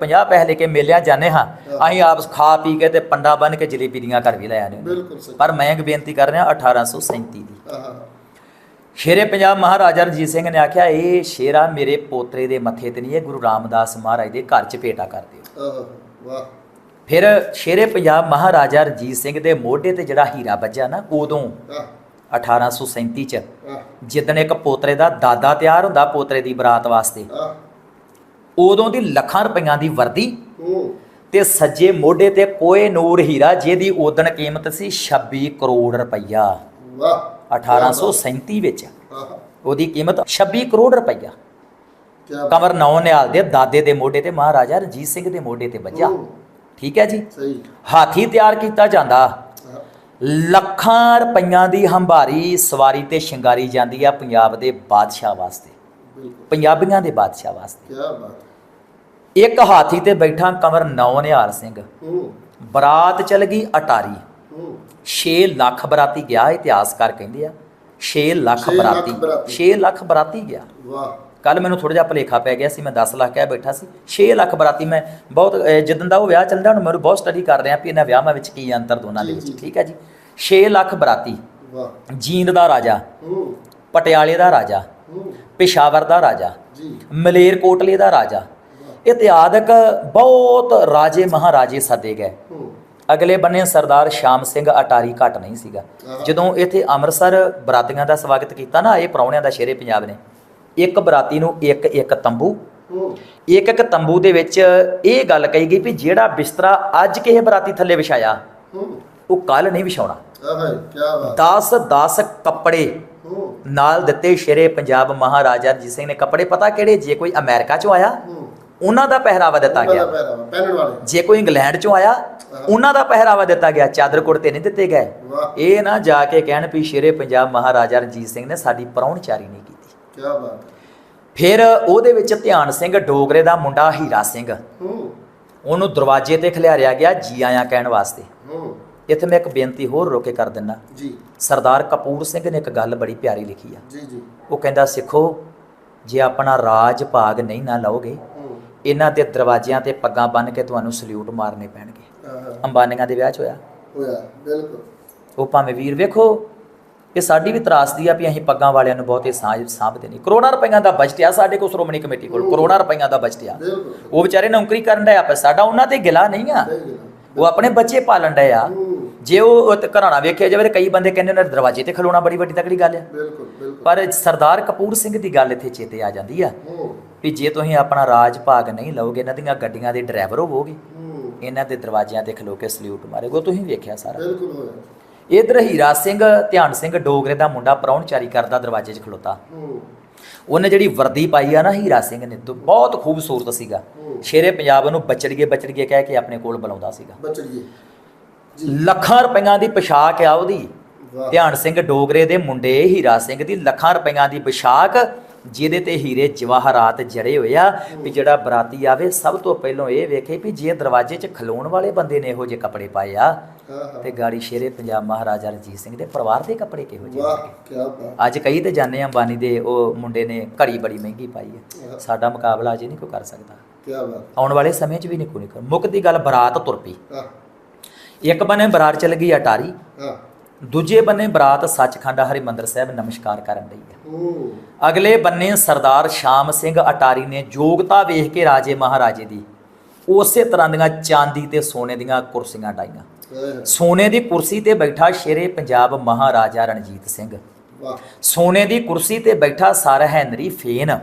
Speaker 2: 50 ਪੈਸੇ ਲੈ ਕੇ ਮੇਲਿਆਂ ਜਾਂਦੇ ਹਾਂ। ਅਸੀਂ ਆਪ ਖਾ ਪੀ ਕੇ ਤੇ ਪੰਡਾ ਬਨ ਕੇ ਜਲੇਬੀ ਦੀਆਂ ਘਰ ਵੀ ਲੈ ਆਨੇ ਪਰ ਮੈਂ ਇੱਕ ਬੇਨਤੀ ਕਰ ਰਿਹਾ 1837 ਦੀ। ਸ਼ੇਰੇ ਪੰਜਾਬ ਮਹਾਰਾਜਾ ਰਣਜੀਤ ਸਿੰਘ ਨੇ ਆਖਿਆ ਇਹ ਸ਼ੇਰਾ ਮੇਰੇ ਪੋਤਰੇ ਦੇ ਮੱਥੇ ਤੇ ਨਹੀਂ ਇਹ ਗੁਰੂ ਰਾਮਦਾਸ ਮਹਾਰਾਜ ਦੇ ਘਰ 'ਚ ਭੇਟਾ ਕਰ ਦਿਓ।
Speaker 1: ਆਹ ਵਾਹ।
Speaker 2: ਫਿਰ ਸ਼ੇਰੇ ਪੰਜਾਬ ਮਹਾਰਾਜਾ ਰਣਜੀਤ ਸਿੰਘ ਦੇ ਮੋਢੇ ਤੇ ਜਿਹੜਾ ਹੀਰਾ ਵੱਜਾ ਨਾ ਉਦੋਂ
Speaker 1: ਆਹ
Speaker 2: 1837 ਚ। ਜਿੱਦਣ ਇੱਕ ਪੋਤਰੇ ਦਾ ਦਾਦਾ ਤਿਆਰ ਹੁੰਦਾ ਪੋਤਰੇ ਦੀ ਬਰਾਤ ਵਾਸਤੇ। ਉਦੋਂ ਦੀ ਲੱਖਾਂ ਰੁਪਈਆਂ ਦੀ ਵਰਦੀ ਤੇ ਸੱਜੇ ਮੋਢੇ ਤੇ ਕੋਏ ਨੂਰ ਹੀਰਾ ਜਿਹਦੀ ਉਦਣ ਕੀਮਤ ਸੀ 26 ਕਰੋੜ ਰੁਪਈਆ।
Speaker 1: ਵਾਹ।
Speaker 2: 1837 ਵਿੱਚ। ਉਹਦੀ ਕੀਮਤ 26 ਕਰੋੜ ਰੁਪਈਆ। ਕਮਰ ਨੌ ਨਿਹਾਲ ਦੇ ਦਾਦੇ ਦੇ ਮੋਢੇ ਤੇ ਮਹਾਰਾਜਾ ਰਣਜੀਤ ਸਿੰਘ ਦੇ ਮੋਢੇ ਤੇ ਵੱਜਾ। ਠੀਕ ਹੈ ਜੀ?
Speaker 1: ਸਹੀ।
Speaker 2: ਹਾਥੀ ਤਿਆਰ ਕੀਤਾ ਜਾਂਦਾ। ਲੱਖਾਂ ਰੁਪਈਆਂ ਦੀ ਹੰਭਾਰੀ ਸਵਾਰੀ ਤੇ ਸ਼ਿੰਗਾਰੀ ਜਾਂਦੀ ਆ ਪੰਜਾਬ ਦੇ ਬਾਦਸ਼ਾਹ ਵਾਸਤੇ। ਪੰਜਾਬੀਆਂ ਦੇ ਬਾਦਸ਼ਾਹ ਵਾਸਤੇ।
Speaker 1: ਕੀ ਬਾਤ
Speaker 2: ਇੱਕ ਹਾਥੀ ਤੇ ਬੈਠਾ ਕਮਰ ਨੌ ਨਿਹਾਲ ਸਿੰਘ ਬਰਾਤ ਚਲ ਗਈ ਅਟਾਰੀ।
Speaker 1: ਹੂੰ।
Speaker 2: 6 ਲੱਖ ਬਰਾਤੀ ਗਿਆ ਇਤਿਹਾਸਕਾਰ ਕਹਿੰਦੇ ਆ। 6 ਲੱਖ ਬਰਾਤੀ। 6 ਲੱਖ ਬਰਾਤੀ ਗਿਆ।
Speaker 1: ਵਾਹ।
Speaker 2: ਕੱਲ ਮੈਨੂੰ ਥੋੜਾ ਜਿਹਾ ਭਲੇਖਾ ਪੈ ਗਿਆ ਸੀ ਮੈਂ 10 ਲੱਖ ਕਹਿ ਬੈਠਾ ਸੀ 6 ਲੱਖ ਬਰਾਤੀ ਮੈਂ ਬਹੁਤ ਜਿੱਦਣ ਦਾ ਉਹ ਵਿਆਹ ਚੱਲਦਾ ਹੁਣ ਮੈਨੂੰ ਬਹੁਤ ਸਟੱਡੀ ਕਰ ਰਿਹਾ ਵੀ ਇਹਨਾਂ ਵਿਆਹਾਂ ਵਿੱਚ ਕੀ ਅੰਤਰ ਦੋਨਾਂ ਦੇ ਵਿੱਚ। ਠੀਕ ਹੈ ਜੀ। 6 ਲੱਖ ਬਰਾਤੀ
Speaker 1: ਵਾਹ।
Speaker 2: ਜੀਂਦ ਦਾ ਰਾਜਾ
Speaker 1: ਹੂੰ।
Speaker 2: ਪਟਿਆਲੇ ਦਾ ਰਾਜਾ
Speaker 1: ਹੂੰ।
Speaker 2: ਪਿਸ਼ਾਵਰ ਦਾ ਰਾਜਾ
Speaker 1: ਜੀ।
Speaker 2: ਮਲੇਰਕੋਟਲੇ ਦਾ ਰਾਜਾ। ਇਤਿਹਾਦਕ ਬਹੁਤ ਰਾਜੇ ਮਹਾਰਾਜੇ ਸੱਦੇ ਗਏ। ਅਗਲੇ ਬੰਨੇ ਸਰਦਾਰ ਸ਼ਾਮ ਸਿੰਘ ਅਟਾਰੀ ਘਟ ਨਹੀਂ ਸੀਗਾ। ਜਦੋਂ ਇੱਥੇ ਅੰਮ੍ਰਿਤਸਰ ਬਰਾਤੀਆਂ ਦਾ ਸਵਾਗਤ ਕੀਤਾ ਨਾ ਇਹ ਪ੍ਰਾਹੁਣਿਆਂ ਦਾ ਸ਼ੇਰੇ ਪੰਜਾਬ ਨੇ। ਇੱਕ ਬਰਾਤੀ ਨੂੰ ਇੱਕ ਇੱਕ ਤੰਬੂ। ਇੱਕ ਇੱਕ ਤੰਬੂ ਦੇ ਵਿੱਚ ਇਹ ਗੱਲ ਕਹੀ ਗਈ ਵੀ ਜਿਹੜਾ ਬਿਸਤਰਾ ਅੱਜ ਕਿਸੇ ਬਰਾਤੀ ਥੱਲੇ ਵਿਛਾਇਆ ਉਹ ਕੱਲ ਨਹੀਂ ਵਿਛਾਉਣਾ।
Speaker 1: ਆਹ ਕੀ ਬਾਤ।
Speaker 2: 10 10 ਕੱਪੜੇ ਨਾਲ ਦਿੱਤੇ ਸ਼ੇਰੇ ਪੰਜਾਬ ਮਹਾਰਾਜਾ ਰਣਜੀਤ ਸਿੰਘ ਨੇ ਕੱਪੜੇ ਪਤਾ ਕਿਹੜੇ? ਜੇ ਕੋਈ ਅਮਰੀਕਾ ਚੋਂ ਆਇਆ ਉਹਨਾਂ ਦਾ ਪਹਿਰਾਵਾ ਦਿੱਤਾ ਗਿਆ। ਜੇ ਕੋਈ ਇੰਗਲੈਂਡ ਚੋਂ ਆਇਆ ਉਹਨਾਂ ਦਾ ਪਹਿਰਾਵਾ ਦਿੱਤਾ ਗਿਆ। ਚਾਦਰ ਕੁੜਤੇ ਨਹੀਂ ਦਿੱਤੇ ਗਏ। ਇਹ ਨਾ ਜਾ ਕੇ ਕਹਿਣ ਵੀ ਸ਼ੇਰੇ ਪੰਜਾਬ ਮਹਾਰਾਜਾ ਰਣਜੀਤ ਸਿੰਘ ਨੇ ਸਾਡੀ ਪਰਾਹੁਣਚਾਰੀ ਨਹੀਂ ਕੀਤੀ।
Speaker 1: ਕੀ ਬਾਤ
Speaker 2: ਫਿਰ ਉਹਦੇ ਵਿੱਚ ਧਿਆਨ ਸਿੰਘ ਡੋਗਰੇ ਦਾ ਮੁੰਡਾ ਹੀਰਾ ਸਿੰਘ। ਉਹਨੂੰ ਦਰਵਾਜ਼ੇ ਤੇ ਖਿਲਾਰਿਆ ਗਿਆ ਜੀ ਆਇਆਂ ਕਹਿਣ ਵਾਸਤੇ। ਇੱਥੇ ਮੈਂ ਇੱਕ ਬੇਨਤੀ ਹੋਰ ਰੋਕੇ ਕਰ ਦਿੰਦਾ।
Speaker 1: ਜੀ।
Speaker 2: ਸਰਦਾਰ ਕਪੂਰ ਸਿੰਘ ਨੇ ਇੱਕ ਗੱਲ ਬੜੀ ਪਿਆਰੀ ਲਿਖੀ ਆ।
Speaker 1: ਜੀ ਜੀ।
Speaker 2: ਉਹ ਕਹਿੰਦਾ ਸਿੱਖੋ ਜੇ ਆਪਣਾ ਰਾਜ ਭਾਗ ਨਹੀਂ ਨਾ ਲਓਗੇ ਇਹਨਾਂ ਦੇ ਦਰਵਾਜ਼ਿਆਂ ਤੇ ਪੱਗਾਂ ਬੰਨ੍ਹ ਕੇ ਤੁਹਾਨੂੰ ਸਲੂਟ ਮਾਰਨੇ ਪੈਣਗੇ। ਅੰਬਾਨੀਆਂ ਦੇ ਵਿਆਹ 'ਚ ਹੋਇਆ।
Speaker 1: ਹੋਇਆ ਬਿਲਕੁਲ।
Speaker 2: ਉਹ ਭਾਵੇਂ ਵੀਰ ਵੇਖੋ ਇਹ ਸਾਡੀ ਵੀ ਤਰਾਸਦੀ ਆ ਵੀ ਅਸੀਂ ਪੱਗਾਂ ਵਾਲਿਆਂ ਨੂੰ ਬਹੁਤੇ ਸਾਂਝ ਸਾਂਭਦੇ ਨਹੀਂ। ਕਰੋੜਾਂ ਰੁਪਈਆਂ ਦਾ ਬਜਟ ਆ ਸਾਡੇ ਕੋਲ ਸ਼੍ਰੋਮਣੀ ਕਮੇਟੀ ਕੋਲ ਕਰੋੜਾਂ ਰੁਪਈਆਂ ਦਾ ਬਜਟ ਆ। ਉਹ ਵਿਚਾਰੇ ਨੌਕਰੀ ਕਰਨ ਡਏ ਆ ਸਾਡਾ ਉਹਨਾਂ ਤੇ ਗਿਲਾ ਨਹੀਂ ਆ। ਉਹ ਆਪਣੇ ਬੱਚੇ ਪਾਲਣ ਡਏ ਆ। ਜੇ ਉਹ ਘਰਾਣਾ ਵੇਖਿਆ ਜਾਵੇ ਤਾਂ ਕਈ ਬੰਦੇ ਕਹਿੰਦੇ ਨੇ ਦਰਵਾਜ਼ੇ ਤੇ ਖਲੋਣਾ ਬੜੀ ਵੱਡੀ ਤਕੜੀ ਗੱਲ ਆ।
Speaker 1: ਬਿਲਕੁਲ ਬਿਲਕੁਲ।
Speaker 2: ਪਰ ਸਰਦਾਰ ਕਪੂਰ ਸਿੰਘ ਦੀ ਗੱਲ ਇੱਥੇ ਚੇਤੇ ਆ ਜਾਂਦੀ ਆ। ਵੀ ਜੇ ਤੁਸੀਂ ਆਪਣਾ ਰਾਜ ਭਾਗ ਨਹੀਂ ਲਓਗੇ ਇਹਨਾਂ ਦੀਆਂ ਗੱਡੀਆਂ ਦੇ ਡਰਾਈਵਰ ਹੋਵੋਗੇ। ਇਹਨਾਂ ਦੇ ਦਰਵਾਜ਼ਿਆਂ ਤੇ ਖਲੋ ਕੇ ਸਲੂਟ ਮਾਰੇਗੇ। ਤੁਸੀਂ ਵੇਖਿਆ ਸਾਰਾ।
Speaker 1: ਬਿਲਕੁਲ ਹੋਇਆ।
Speaker 2: ਇਧਰ ਹੀਰਾ ਸਿੰਘ ਧਿਆਨ ਸਿੰਘ ਡੋਗਰੇ ਦਾ ਮੁੰਡਾ ਪ੍ਰਾਹੁਣਚਾਰੀ ਕਰਦਾ ਦਰਵਾਜ਼ੇ 'ਚ ਖਲੋਤਾ। ਉਹਨੇ ਜਿਹੜੀ ਵਰਦੀ ਪਾਈ ਆ ਨਾ ਹੀਰਾ ਸਿੰਘ ਨੇ ਤਾਂ ਬਹੁਤ ਖੂਬਸੂਰਤ ਸੀਗਾ। ਸ਼ੇਰੇ ਪੰਜਾਬ ਨੂੰ ਬਚੜੀਏ ਬਚੜੀਏ ਕਹਿ ਕੇ ਆਪਣੇ ਕੋਲ ਬੁਲਾਉਂਦਾ ਸੀਗਾ।
Speaker 1: ਬਚੜੀਏ।
Speaker 2: ਲੱਖਾਂ ਰੁਪਈਆਂ ਦੀ ਪੋਸ਼ਾਕ ਆ ਉਹਦੀ। ਧਿਆਨ ਸਿੰਘ ਡੋਗਰੇ ਦੇ ਮੁੰਡੇ ਹੀਰਾ ਸਿੰਘ ਦੀ ਲੱਖਾਂ ਰੁਪਈਆਂ ਦੀ ਪੋਸ਼ਾਕ ਜਿਹਦੇ ਤੇ ਹੀਰੇ ਜਵਾਹਰਾਤ ਜੜੇ ਹੋਏ ਆ ਵੀ ਜਿਹੜਾ ਬਰਾਤੀ ਆਵੇ ਸਭ ਤੋਂ ਪਹਿਲਾਂ ਇਹ ਵੇਖੇ ਵੀ ਜੇ ਦਰਵਾਜ਼ੇ 'ਚ ਖਲੋਣ ਵਾਲੇ ਬੰਦੇ ਨੇ ਇਹੋ ਜਿਹੇ ਕੱਪੜੇ ਪਾਏ ਆ ਤੇ ਗਾੜੀ ਸ਼ੇਰੇ ਪੰਜਾਬ ਮਹਾਰਾਜਾ ਰਣਜੀਤ ਸਿੰਘ ਦੇ ਪਰਿਵਾਰ ਦੇ ਕੱਪੜੇ ਕਿਹੋ ਜਿਹੇ
Speaker 1: ਵਾਹ? ਕੀ ਬਾਤ।
Speaker 2: ਅੱਜ ਕਈ ਤੇ ਜਾਣੇ ਅੰਬਾਨੀ ਦੇ ਉਹ ਮੁੰਡੇ ਨੇ ਘੜੀ ਬੜੀ ਮਹਿੰਗੀ ਪਾਈ ਹੈ। ਸਾਡਾ ਮੁਕਾਬਲਾ ਅਜੇ ਨਹੀਂ ਕੋਈ ਕਰ ਸਕਦਾ।
Speaker 1: ਕੀ ਬਾਤ।
Speaker 2: ਆਉਣ ਵਾਲੇ ਸਮੇਂ 'ਚ ਵੀ ਨਹੀਂ ਕੋਈ ਕਰ ਮੁੱਕ ਦੀ ਗੱਲ ਬਰਾਤ ਤੁਰ ਪਈ। ਇੱਕ ਬੰਨੇ ਬਰਾਤ ਚੱਲ ਗਈ ਅਟਾਰੀ।
Speaker 1: ਹਾਂ।
Speaker 2: ਦੂਜੇ ਬੰਨੇ ਬਰਾਤ ਸੱਚਖੰਡ ਹਰਿਮੰਦਰ ਸਾਹਿਬ ਨਮਸਕਾਰ ਕਰਨ ਲਈ ਹੈ। ਅਗਲੇ ਬੰਨੇ ਸਰਦਾਰ ਸ਼ਾਮ ਸਿੰਘ ਅਟਾਰੀ ਨੇ ਯੋਗਤਾ ਵੇਖ ਕੇ ਰਾਜੇ ਮਹਾਰਾਜੇ ਦੀ ਉਸੇ ਤਰ੍ਹਾਂ ਦੀਆਂ ਚਾਂਦੀ ਤੇ ਸੋਨੇ ਦੀਆਂ ਕੁਰਸੀਆਂ ਡਾਈਆਂ। ਸੋਨੇ ਦੀ ਕੁਰਸੀ ਤੇ ਬੈਠਾ ਸ਼ੇਰੇ ਪੰਜਾਬ ਮਹਾਰਾਜਾ ਰਣਜੀਤ ਸਿੰਘ। ਸੋਨੇ ਦੀ ਕੁਰਸੀ ਤੇ ਬੈਠਾ ਸਰ ਹੈਨਰੀ ਫੇਨ।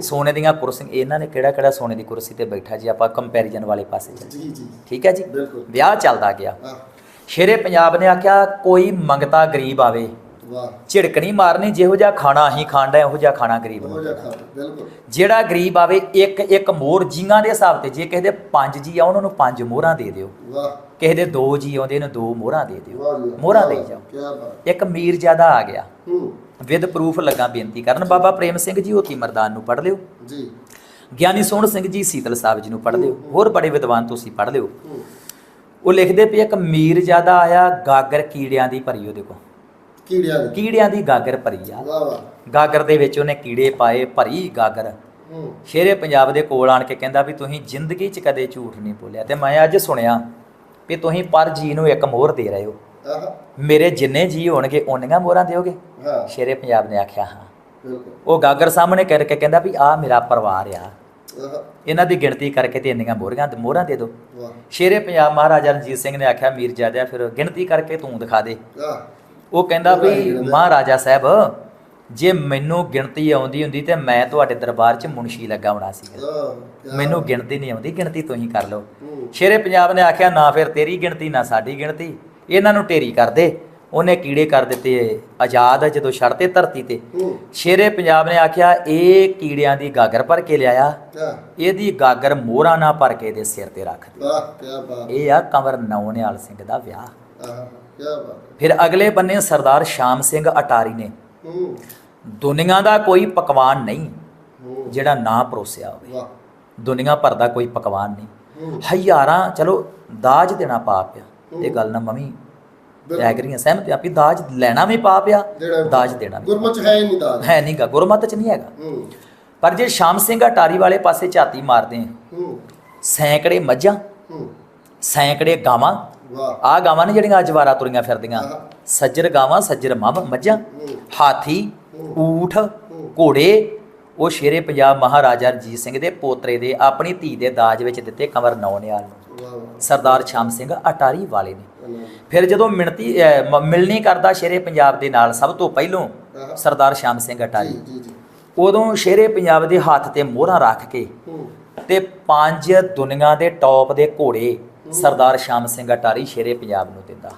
Speaker 2: ਸੋਨੇ ਦੀਆਂ ਕੁਰਸੀਆਂ ਇਹਨਾਂ ਨੇ ਕਿਹੜਾ ਕਿਹੜਾ ਸੋਨੇ ਦੀ ਕੁਰਸੀ ਤੇ ਬੈਠਾ ਜੀ? ਆਪਾਂ ਕੰਪੈਰੀਜ਼ਨ ਵਾਲੇ ਪਾਸੇ ਚੱਲ
Speaker 1: ਜੀ ਜੀ।
Speaker 2: ਠੀਕ ਹੈ ਜੀ? ਵਿਆਹ ਚੱਲਦਾ ਗਿਆ। ਸ਼ੇਰੇ ਪੰਜਾਬ ਨੇ ਆਖਿਆ ਕੋਈ ਮੰਗਤਾ ਗਰੀਬ ਆਵੇ।
Speaker 1: ਵਾਹ।
Speaker 2: ਝਿੜਕ ਨਹੀਂ ਮਾਰਨੀ ਜਿਹੋ ਜਿਹਾ ਖਾਣਾ ਅਸੀਂ ਖਾਂਦਾ ਇਹੋ ਜਿਹਾ ਖਾਣਾ ਗਰੀਬ ਨੂੰ
Speaker 1: ਬਿਲਕੁਲ।
Speaker 2: ਜਿਹੜਾ ਗਰੀਬ ਆਵੇ ਇੱਕ ਇੱਕ ਮੋਹਰ ਜੀਆਂ ਦੇ ਹਿਸਾਬ ਤੇ ਜੇ ਕਿਸੇ ਦੇ ਪੰਜ ਜੀ ਆ ਉਹਨਾਂ ਨੂੰ ਪੰਜ ਮੋਹਰਾਂ ਦੇ ਦਿਓ।
Speaker 1: ਵਾਹ।
Speaker 2: ਕਿਸੇ ਦੇ ਦੋ ਜੀ ਆਉਂਦੇ ਨੇ ਦੋ ਮੋਹਰਾਂ ਦੇ ਦਿਓ। ਮੋਹਰਾਂ ਦੇਈ ਜਾਓ। ਇੱਕ ਮੀਰਜ਼ਾਦਾ ਆ ਗਿਆ।
Speaker 1: ਹੂੰ।
Speaker 2: ਵਿਦ ਪ੍ਰੂਫ ਲੱਗਾ ਬੇਨਤੀ ਕਰਨ। ਬਾਬਾ ਪ੍ਰੇਮ ਸਿੰਘ ਜੀ ਉਹ ਮਰਦਾਨ ਨੂੰ ਪੜ੍ਹ ਲਿਓ।
Speaker 1: ਜੀ।
Speaker 2: ਗਿਆਨੀ ਸੋਹਣ ਸਿੰਘ ਜੀ ਸੀਤਲ ਸਾਹਿਬ ਜੀ ਨੂੰ ਪੜ੍ਹ ਲਿਓ। ਹੋਰ ਬੜੇ ਵਿਦਵਾਨ ਤੁਸੀਂ ਪੜ੍ਹ ਲਿਓ।
Speaker 1: ਹੂੰ।
Speaker 2: ਉਹ ਲਿਖਦੇ ਪਏ ਇੱਕ ਮੀਰਜ਼ਾਦਾ ਆਇਆ ਗਾਗਰ ਕੀੜਿਆਂ ਦੀ ਭਰੀ ਉਹਦੇ ਕੋਲ।
Speaker 1: ਕੀੜਿਆਂ ਦੀ।
Speaker 2: ਕੀੜਿਆਂ ਦੀ ਗਾਗਰ ਭਰੀ ਆ।
Speaker 1: ਵਾਹ ਵਾਹ।
Speaker 2: ਗਾਗਰ ਦੇ ਵਿੱਚ ਉਹਨੇ ਕੀੜੇ ਪਾਏ ਭਰੀ ਗਾਗਰ। ਸ਼ੇਰੇ ਪੰਜਾਬ ਦੇ ਕੋਲ ਆਣ ਕੇ ਕਹਿੰਦਾ ਵੀ ਤੁਸੀਂ ਜ਼ਿੰਦਗੀ 'ਚ ਕਦੇ ਝੂਠ ਨਹੀਂ ਬੋਲਿਆ। ਤੇ ਮੈਂ ਅੱਜ ਸੁਣਿਆ ਵੀ ਤੁਸੀਂ ਪਰ ਜੀ ਨੂੰ ਇੱਕ ਮੋਹਰ ਦੇ ਰਹੇ ਹੋ। ਮੇਰੇ ਜਿੰਨੇ ਜੀ ਹੋਣਗੇ ਓਨੀਆਂ ਮੋਹਰਾਂ ਦਿਓਗੇ? ਸ਼ੇਰੇ ਪੰਜਾਬ ਨੇ ਆਖਿਆ ਹਾਂ। ਉਹ ਗਾਗਰ ਸਾਹਮਣੇ ਕਰਕੇ ਕਹਿੰਦਾ ਵੀ ਆ ਮੇਰਾ ਪਰਿਵਾਰ ਆ। ਇਹਨਾਂ ਦੀ ਗਿਣਤੀ ਕਰਕੇ ਤੇ ਇੰਨੀਆਂ ਮੋਹਰੀਆਂ ਮੋਹਰਾਂ ਦੇ ਦਿਓ। ਸ਼ੇਰੇ ਪੰਜਾਬ ਮਹਾਰਾਜਾ ਰਣਜੀਤ ਸਿੰਘ ਨੇ ਆਖਿਆ ਮੀਰਜ਼ਾਦਿਆ ਫਿਰ ਗਿਣਤੀ ਕਰਕੇ ਤੂੰ ਦਿਖਾ ਦੇ। ਉਹ ਕਹਿੰਦਾ
Speaker 1: ਹੀ
Speaker 2: ਵੀ। ਮਹਾਰਾਜਾ ਸਾਹਿਬ ਜੇ ਮੈਨੂੰ ਗਿਣਤੀ ਆਉਂਦੀ ਹੁੰਦੀ ਤੇ ਮੈਂ ਤੁਹਾਡੇ ਦਰਬਾਰ 'ਚ ਮੁਨਸ਼ੀ ਲੱਗਾ ਹੋਣਾ
Speaker 1: ਕਿਆ
Speaker 2: ਮੈਨੂੰ ਗਿਣਤੀ ਨਹੀਂ ਆਉਂਦੀ ਗਿਣਤੀ ਤੁਸੀਂ ਕਰ ਲਓ।
Speaker 1: ਹੂੰ।
Speaker 2: ਸ਼ੇਰੇ ਪੰਜਾਬ ਨੇ ਆਖਿਆ ਨਾ ਫਿਰ ਤੇਰੀ ਗਿਣਤੀ ਨਾ ਸਾਡੀ ਗਿਣਤੀ। ਇਹਨਾਂ ਨੂੰ ਢੇਰੀ ਕਰ ਦੇ। ਉਹਨੇ ਕੀੜੇ ਕਰ ਦਿੱਤੇ ਆਜ਼ਾਦ ਜਦੋਂ ਛੱਡਤੇ ਧਰਤੀ ਤੇ।
Speaker 1: ਹੂੰ।
Speaker 2: ਸ਼ੇਰੇ ਪੰਜਾਬ ਨੇ ਆਖਿਆ ਇਹ ਕੀੜਿਆਂ ਦੀ ਗਾਗਰ ਭਰ ਕੇ ਲਿਆਇਆ। ਇਹਦੀ ਗਾਗਰ ਮੋਹਰਾਂ ਨਾ ਭਰ ਕੇ ਇਹਦੇ ਸਿਰ ਤੇ ਰੱਖ ਦੇ
Speaker 1: ਵਾਹ ਕੀ ਬਾਤ।
Speaker 2: ਇਹ ਆ ਕੰਵਰ ਨੌਨਿਆਲ ਸਿੰਘ ਦਾ ਵਿਆਹ।
Speaker 1: ਆਹ ਕੀ ਬਾਤ।
Speaker 2: ਫਿਰ ਅਗਲੇ ਬੰਨੇ ਸਰਦਾਰ ਸ਼ਾਮ ਸਿੰਘ ਅਟਾਰੀ ਨੇ।
Speaker 1: ਹੂੰ।
Speaker 2: ਦੁਨੀਆ ਦਾ ਕੋਈ ਪਕਵਾਨ ਨਹੀਂ
Speaker 1: ਹੂੰ।
Speaker 2: ਜਿਹੜਾ ਨਾ ਪਰੋਸਿਆ ਹੋਵੇ। ਦੁਨੀਆ ਭਰ ਦਾ ਕੋਈ ਪਕਵਾਨ ਨਹੀਂ।
Speaker 1: ਹੂੰ।
Speaker 2: ਹਜ਼ਾਰਾਂ ਚਲੋ ਦਾਜ ਦੇਣਾ ਪਾਪ ਆ। ਇਹ ਗੱਲ ਨਾ ਮਮੀ
Speaker 1: ਬਿਲਕੁਲ।
Speaker 2: ਐਗਰੀਆਂ ਸਹਿਮਤ ਆ ਵੀ ਦਾਜ ਲੈਣਾ ਵੀ ਪਾਪ ਆ ਦਾਜ ਦੇਣਾ ਵੀ
Speaker 1: ਗੁਰਮਤ ਹੈ ਹੀ ਨਹੀਂ ਦਾਜ।
Speaker 2: ਹੈ ਨਹੀਂਗਾ ਗੁਰਮਤ ਚ ਨਹੀਂ ਹੈਗਾ।
Speaker 1: ਹੂੰ।
Speaker 2: ਪਰ ਜੇ ਸ਼ਾਮ ਸਿੰਘ ਅਟਾਰੀ ਵਾਲੇ ਪਾਸੇ ਝਾਤੀ ਮਾਰਦੇ
Speaker 1: ਹੂੰ।
Speaker 2: ਸੈਂਕੜੇ ਮੱਝਾਂ
Speaker 1: ਹੂੰ।
Speaker 2: ਸੈਂਕੜੇ ਗਾਵਾਂ ਆ ਗਾਵਾਂ ਨੇ ਜਿਹੜੀਆਂ ਅੱਜ ਵਾਰਾ ਤੁਰੀਆਂ ਫਿਰਦੀਆਂ।
Speaker 1: ਹਾਂ।
Speaker 2: ਸੱਜਰ ਗਾਵਾਂ ਸੱਜਰ ਮੱਝ ਮੱਝਾਂ
Speaker 1: ਹੂੰ।
Speaker 2: ਹਾਥੀ ਊਠ ਘੋੜੇ ਉਹ ਸ਼ੇਰੇ ਪੰਜਾਬ ਮਹਾਰਾਜਾ ਰਣਜੀਤ ਸਿੰਘ ਦੇ ਪੋਤਰੇ ਦੇ ਆਪਣੀ ਧੀ ਦੇ ਦਾਜ ਵਿੱਚ ਦਿੱਤੇ ਕੰਵਰ ਨੌਨਿਆਲ ਨੂੰ ਸਰਦਾਰ ਸ਼ਾਮ ਸਿੰਘ ਅਟਾਰੀ ਵਾਲੇ ਨੇ। ਫਿਰ ਜਦੋਂ ਮਿਣਤੀ ਮਿਲਣੀ ਕਰਦਾ ਸ਼ੇਰੇ ਪੰਜਾਬ ਦੇ ਨਾਲ ਸਭ ਤੋਂ ਪਹਿਲੋਂ। ਸਰਦਾਰ ਸ਼ਾਮ ਸਿੰਘ ਅਟਾਰੀ।
Speaker 1: ਜੀ ਜੀ ਜੀ।
Speaker 2: ਉਦੋਂ ਸ਼ੇਰੇ ਪੰਜਾਬ ਦੇ ਹੱਥ ਤੇ ਮੋਹਰਾਂ ਰੱਖ ਕੇ ਤੇ ਪੰਜ ਦੁਨੀਆ ਦੇ ਟੌਪ ਦੇ ਘੋੜੇ ਸਰਦਾਰ ਸ਼ਾਮ ਸਿੰਘ ਅਟਾਰੀ ਸ਼ੇਰੇ ਪੰਜਾਬ ਨੂੰ ਦਿੰਦਾ।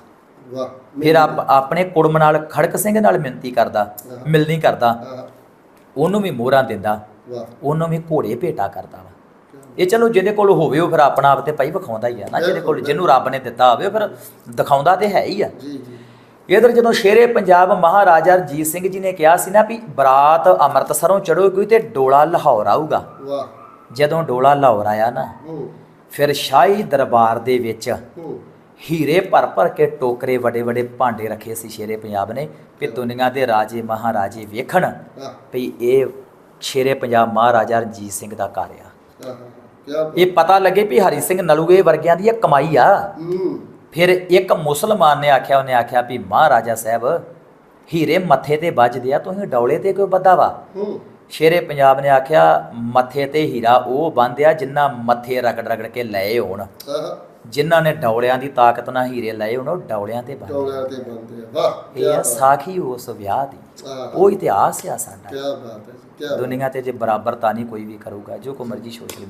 Speaker 2: ਫਿਰ ਆਪ ਆਪਣੇ ਕੁੜਮ ਨਾਲ ਖੜਕ ਸਿੰਘ ਨਾਲ ਮਿੰਤੀ ਕਰਦਾ। ਮਿਲਣੀ ਕਰਦਾ ਉਹਨੂੰ ਵੀ ਮੋਹਰਾਂ ਦਿੰਦਾ ਉਹਨੂੰ ਵੀ ਘੋੜੇ ਭੇਟਾ ਕਰਦਾ ਇਹ ਚਲੋ ਜਿਹਦੇ ਕੋਲ ਹੋਵੇ ਉਹ ਫਿਰ ਆਪਣਾ ਆਪ ਤੇ ਭਾਈ ਵਿਖਾਉਂਦਾ ਹੀ ਆ ਨਾ ਜਿਹਦੇ ਕੋਲ ਜਿਹਨੂੰ ਰੱਬ ਨੇ ਦਿੱਤਾ ਹੋਵੇ ਫਿਰ ਦਿਖਾਉਂਦਾ ਤੇ ਹੈ ਹੀ ਆ।
Speaker 1: ਜੀ ਜੀ।
Speaker 2: ਇਧਰ ਜਦੋਂ ਸ਼ੇਰੇ ਪੰਜਾਬ ਮਹਾਰਾਜਾ ਰਣਜੀਤ ਸਿੰਘ ਜੀ ਨੇ ਕਿਹਾ ਸੀ ਨਾ ਵੀ ਬਰਾਤ ਅੰਮ੍ਰਿਤਸਰੋਂ ਚੜੋਗੀ ਤੇ ਡੋਲਾ ਲਾਹੌਰ ਆਊਗਾ।
Speaker 1: ਵਾਹ।
Speaker 2: ਜਦੋਂ ਡੋਲਾ ਲਾਹੌਰ ਆਇਆ ਨਾ ਫਿਰ ਸ਼ਾਹੀ ਦਰਬਾਰ ਦੇ ਵਿੱਚ ਹੀਰੇ ਭਰ ਭਰ ਕੇ ਟੋਕਰੇ ਵੱਡੇ ਵੱਡੇ ਭਾਂਡੇ ਰੱਖੇ ਸੀ ਸ਼ੇਰੇ ਪੰਜਾਬ ਨੇ ਵੀ ਦੁਨੀਆ ਦੇ ਰਾਜੇ ਮਹਾਰਾਜੇ ਵੇਖਣ ਵੀ ਇਹ ਸ਼ੇਰੇ ਪੰਜਾਬ ਮਹਾਰਾਜਾ ਰਣਜੀਤ ਸਿੰਘ ਦਾ ਘਰ ਆ। ਇਹ ਪਤਾ ਲੱਗੇ ਵੀ ਹਰੀ ਸਿੰਘ ਨਲੂਏ ਵਰਗਿਆਂ ਦੀ ਇਹ ਕਮਾਈ ਆ। ਫਿਰ ਇੱਕ ਮੁਸਲਮਾਨ ਨੇ ਆਖਿਆ ਉਹਨੇ ਆਖਿਆ ਵੀ ਮਹਾਰਾਜਾ ਸਾਹਿਬ ਹੀਰੇ ਮੱਥੇ ਤੇ ਵੱਜਦੇ ਆ ਤੁਸੀਂ ਡੌਲੇ ਤੇ ਕਿਉਂ ਬੱਧਾ ਵਾ? ਸ਼ੇਰੇ ਪੰਜਾਬ ਨੇ ਆਖਿਆ ਮੱਥੇ ਤੇ ਹੀਰਾ ਉਹ ਬੰਦਿਆ ਜਿਨ੍ਹਾਂ ਮੱਥੇ ਰਗੜ ਰਗੜ ਕੇ ਲਏ ਹੋਣ। ਜਿਨ੍ਹਾਂ ਨੇ ਡੌਲਿਆਂ ਦੀ ਤਾਕਤ ਨਾਲ ਹੀਰੇ ਲਏ ਹੋਣ ਉਹ ਡੌਲਿਆਂ ਤੇ ਬੰਦੇ
Speaker 1: ਟੋਲਿਆਂ ਤੇ ਬੰਦੇ ਵਾਹ
Speaker 2: ਇਹ ਸਾਖੀ ਉਸ ਵਿਆਹ ਦੀ। ਉਹ ਇਤਿਹਾਸ ਆ ਸਾਡਾ।
Speaker 1: ਕੀ ਬਾਤ ਹੈ
Speaker 2: ਦੁਨੀਆ ਤੇ ਜੇ ਬਰਾਬਰਤਾ ਨਹੀਂ ਕੋਈ ਵੀ ਕਰੂਗਾ ਜੋ ਕੋ ਮਰਜ਼ੀ ਸੋਚ ਲਵੇ।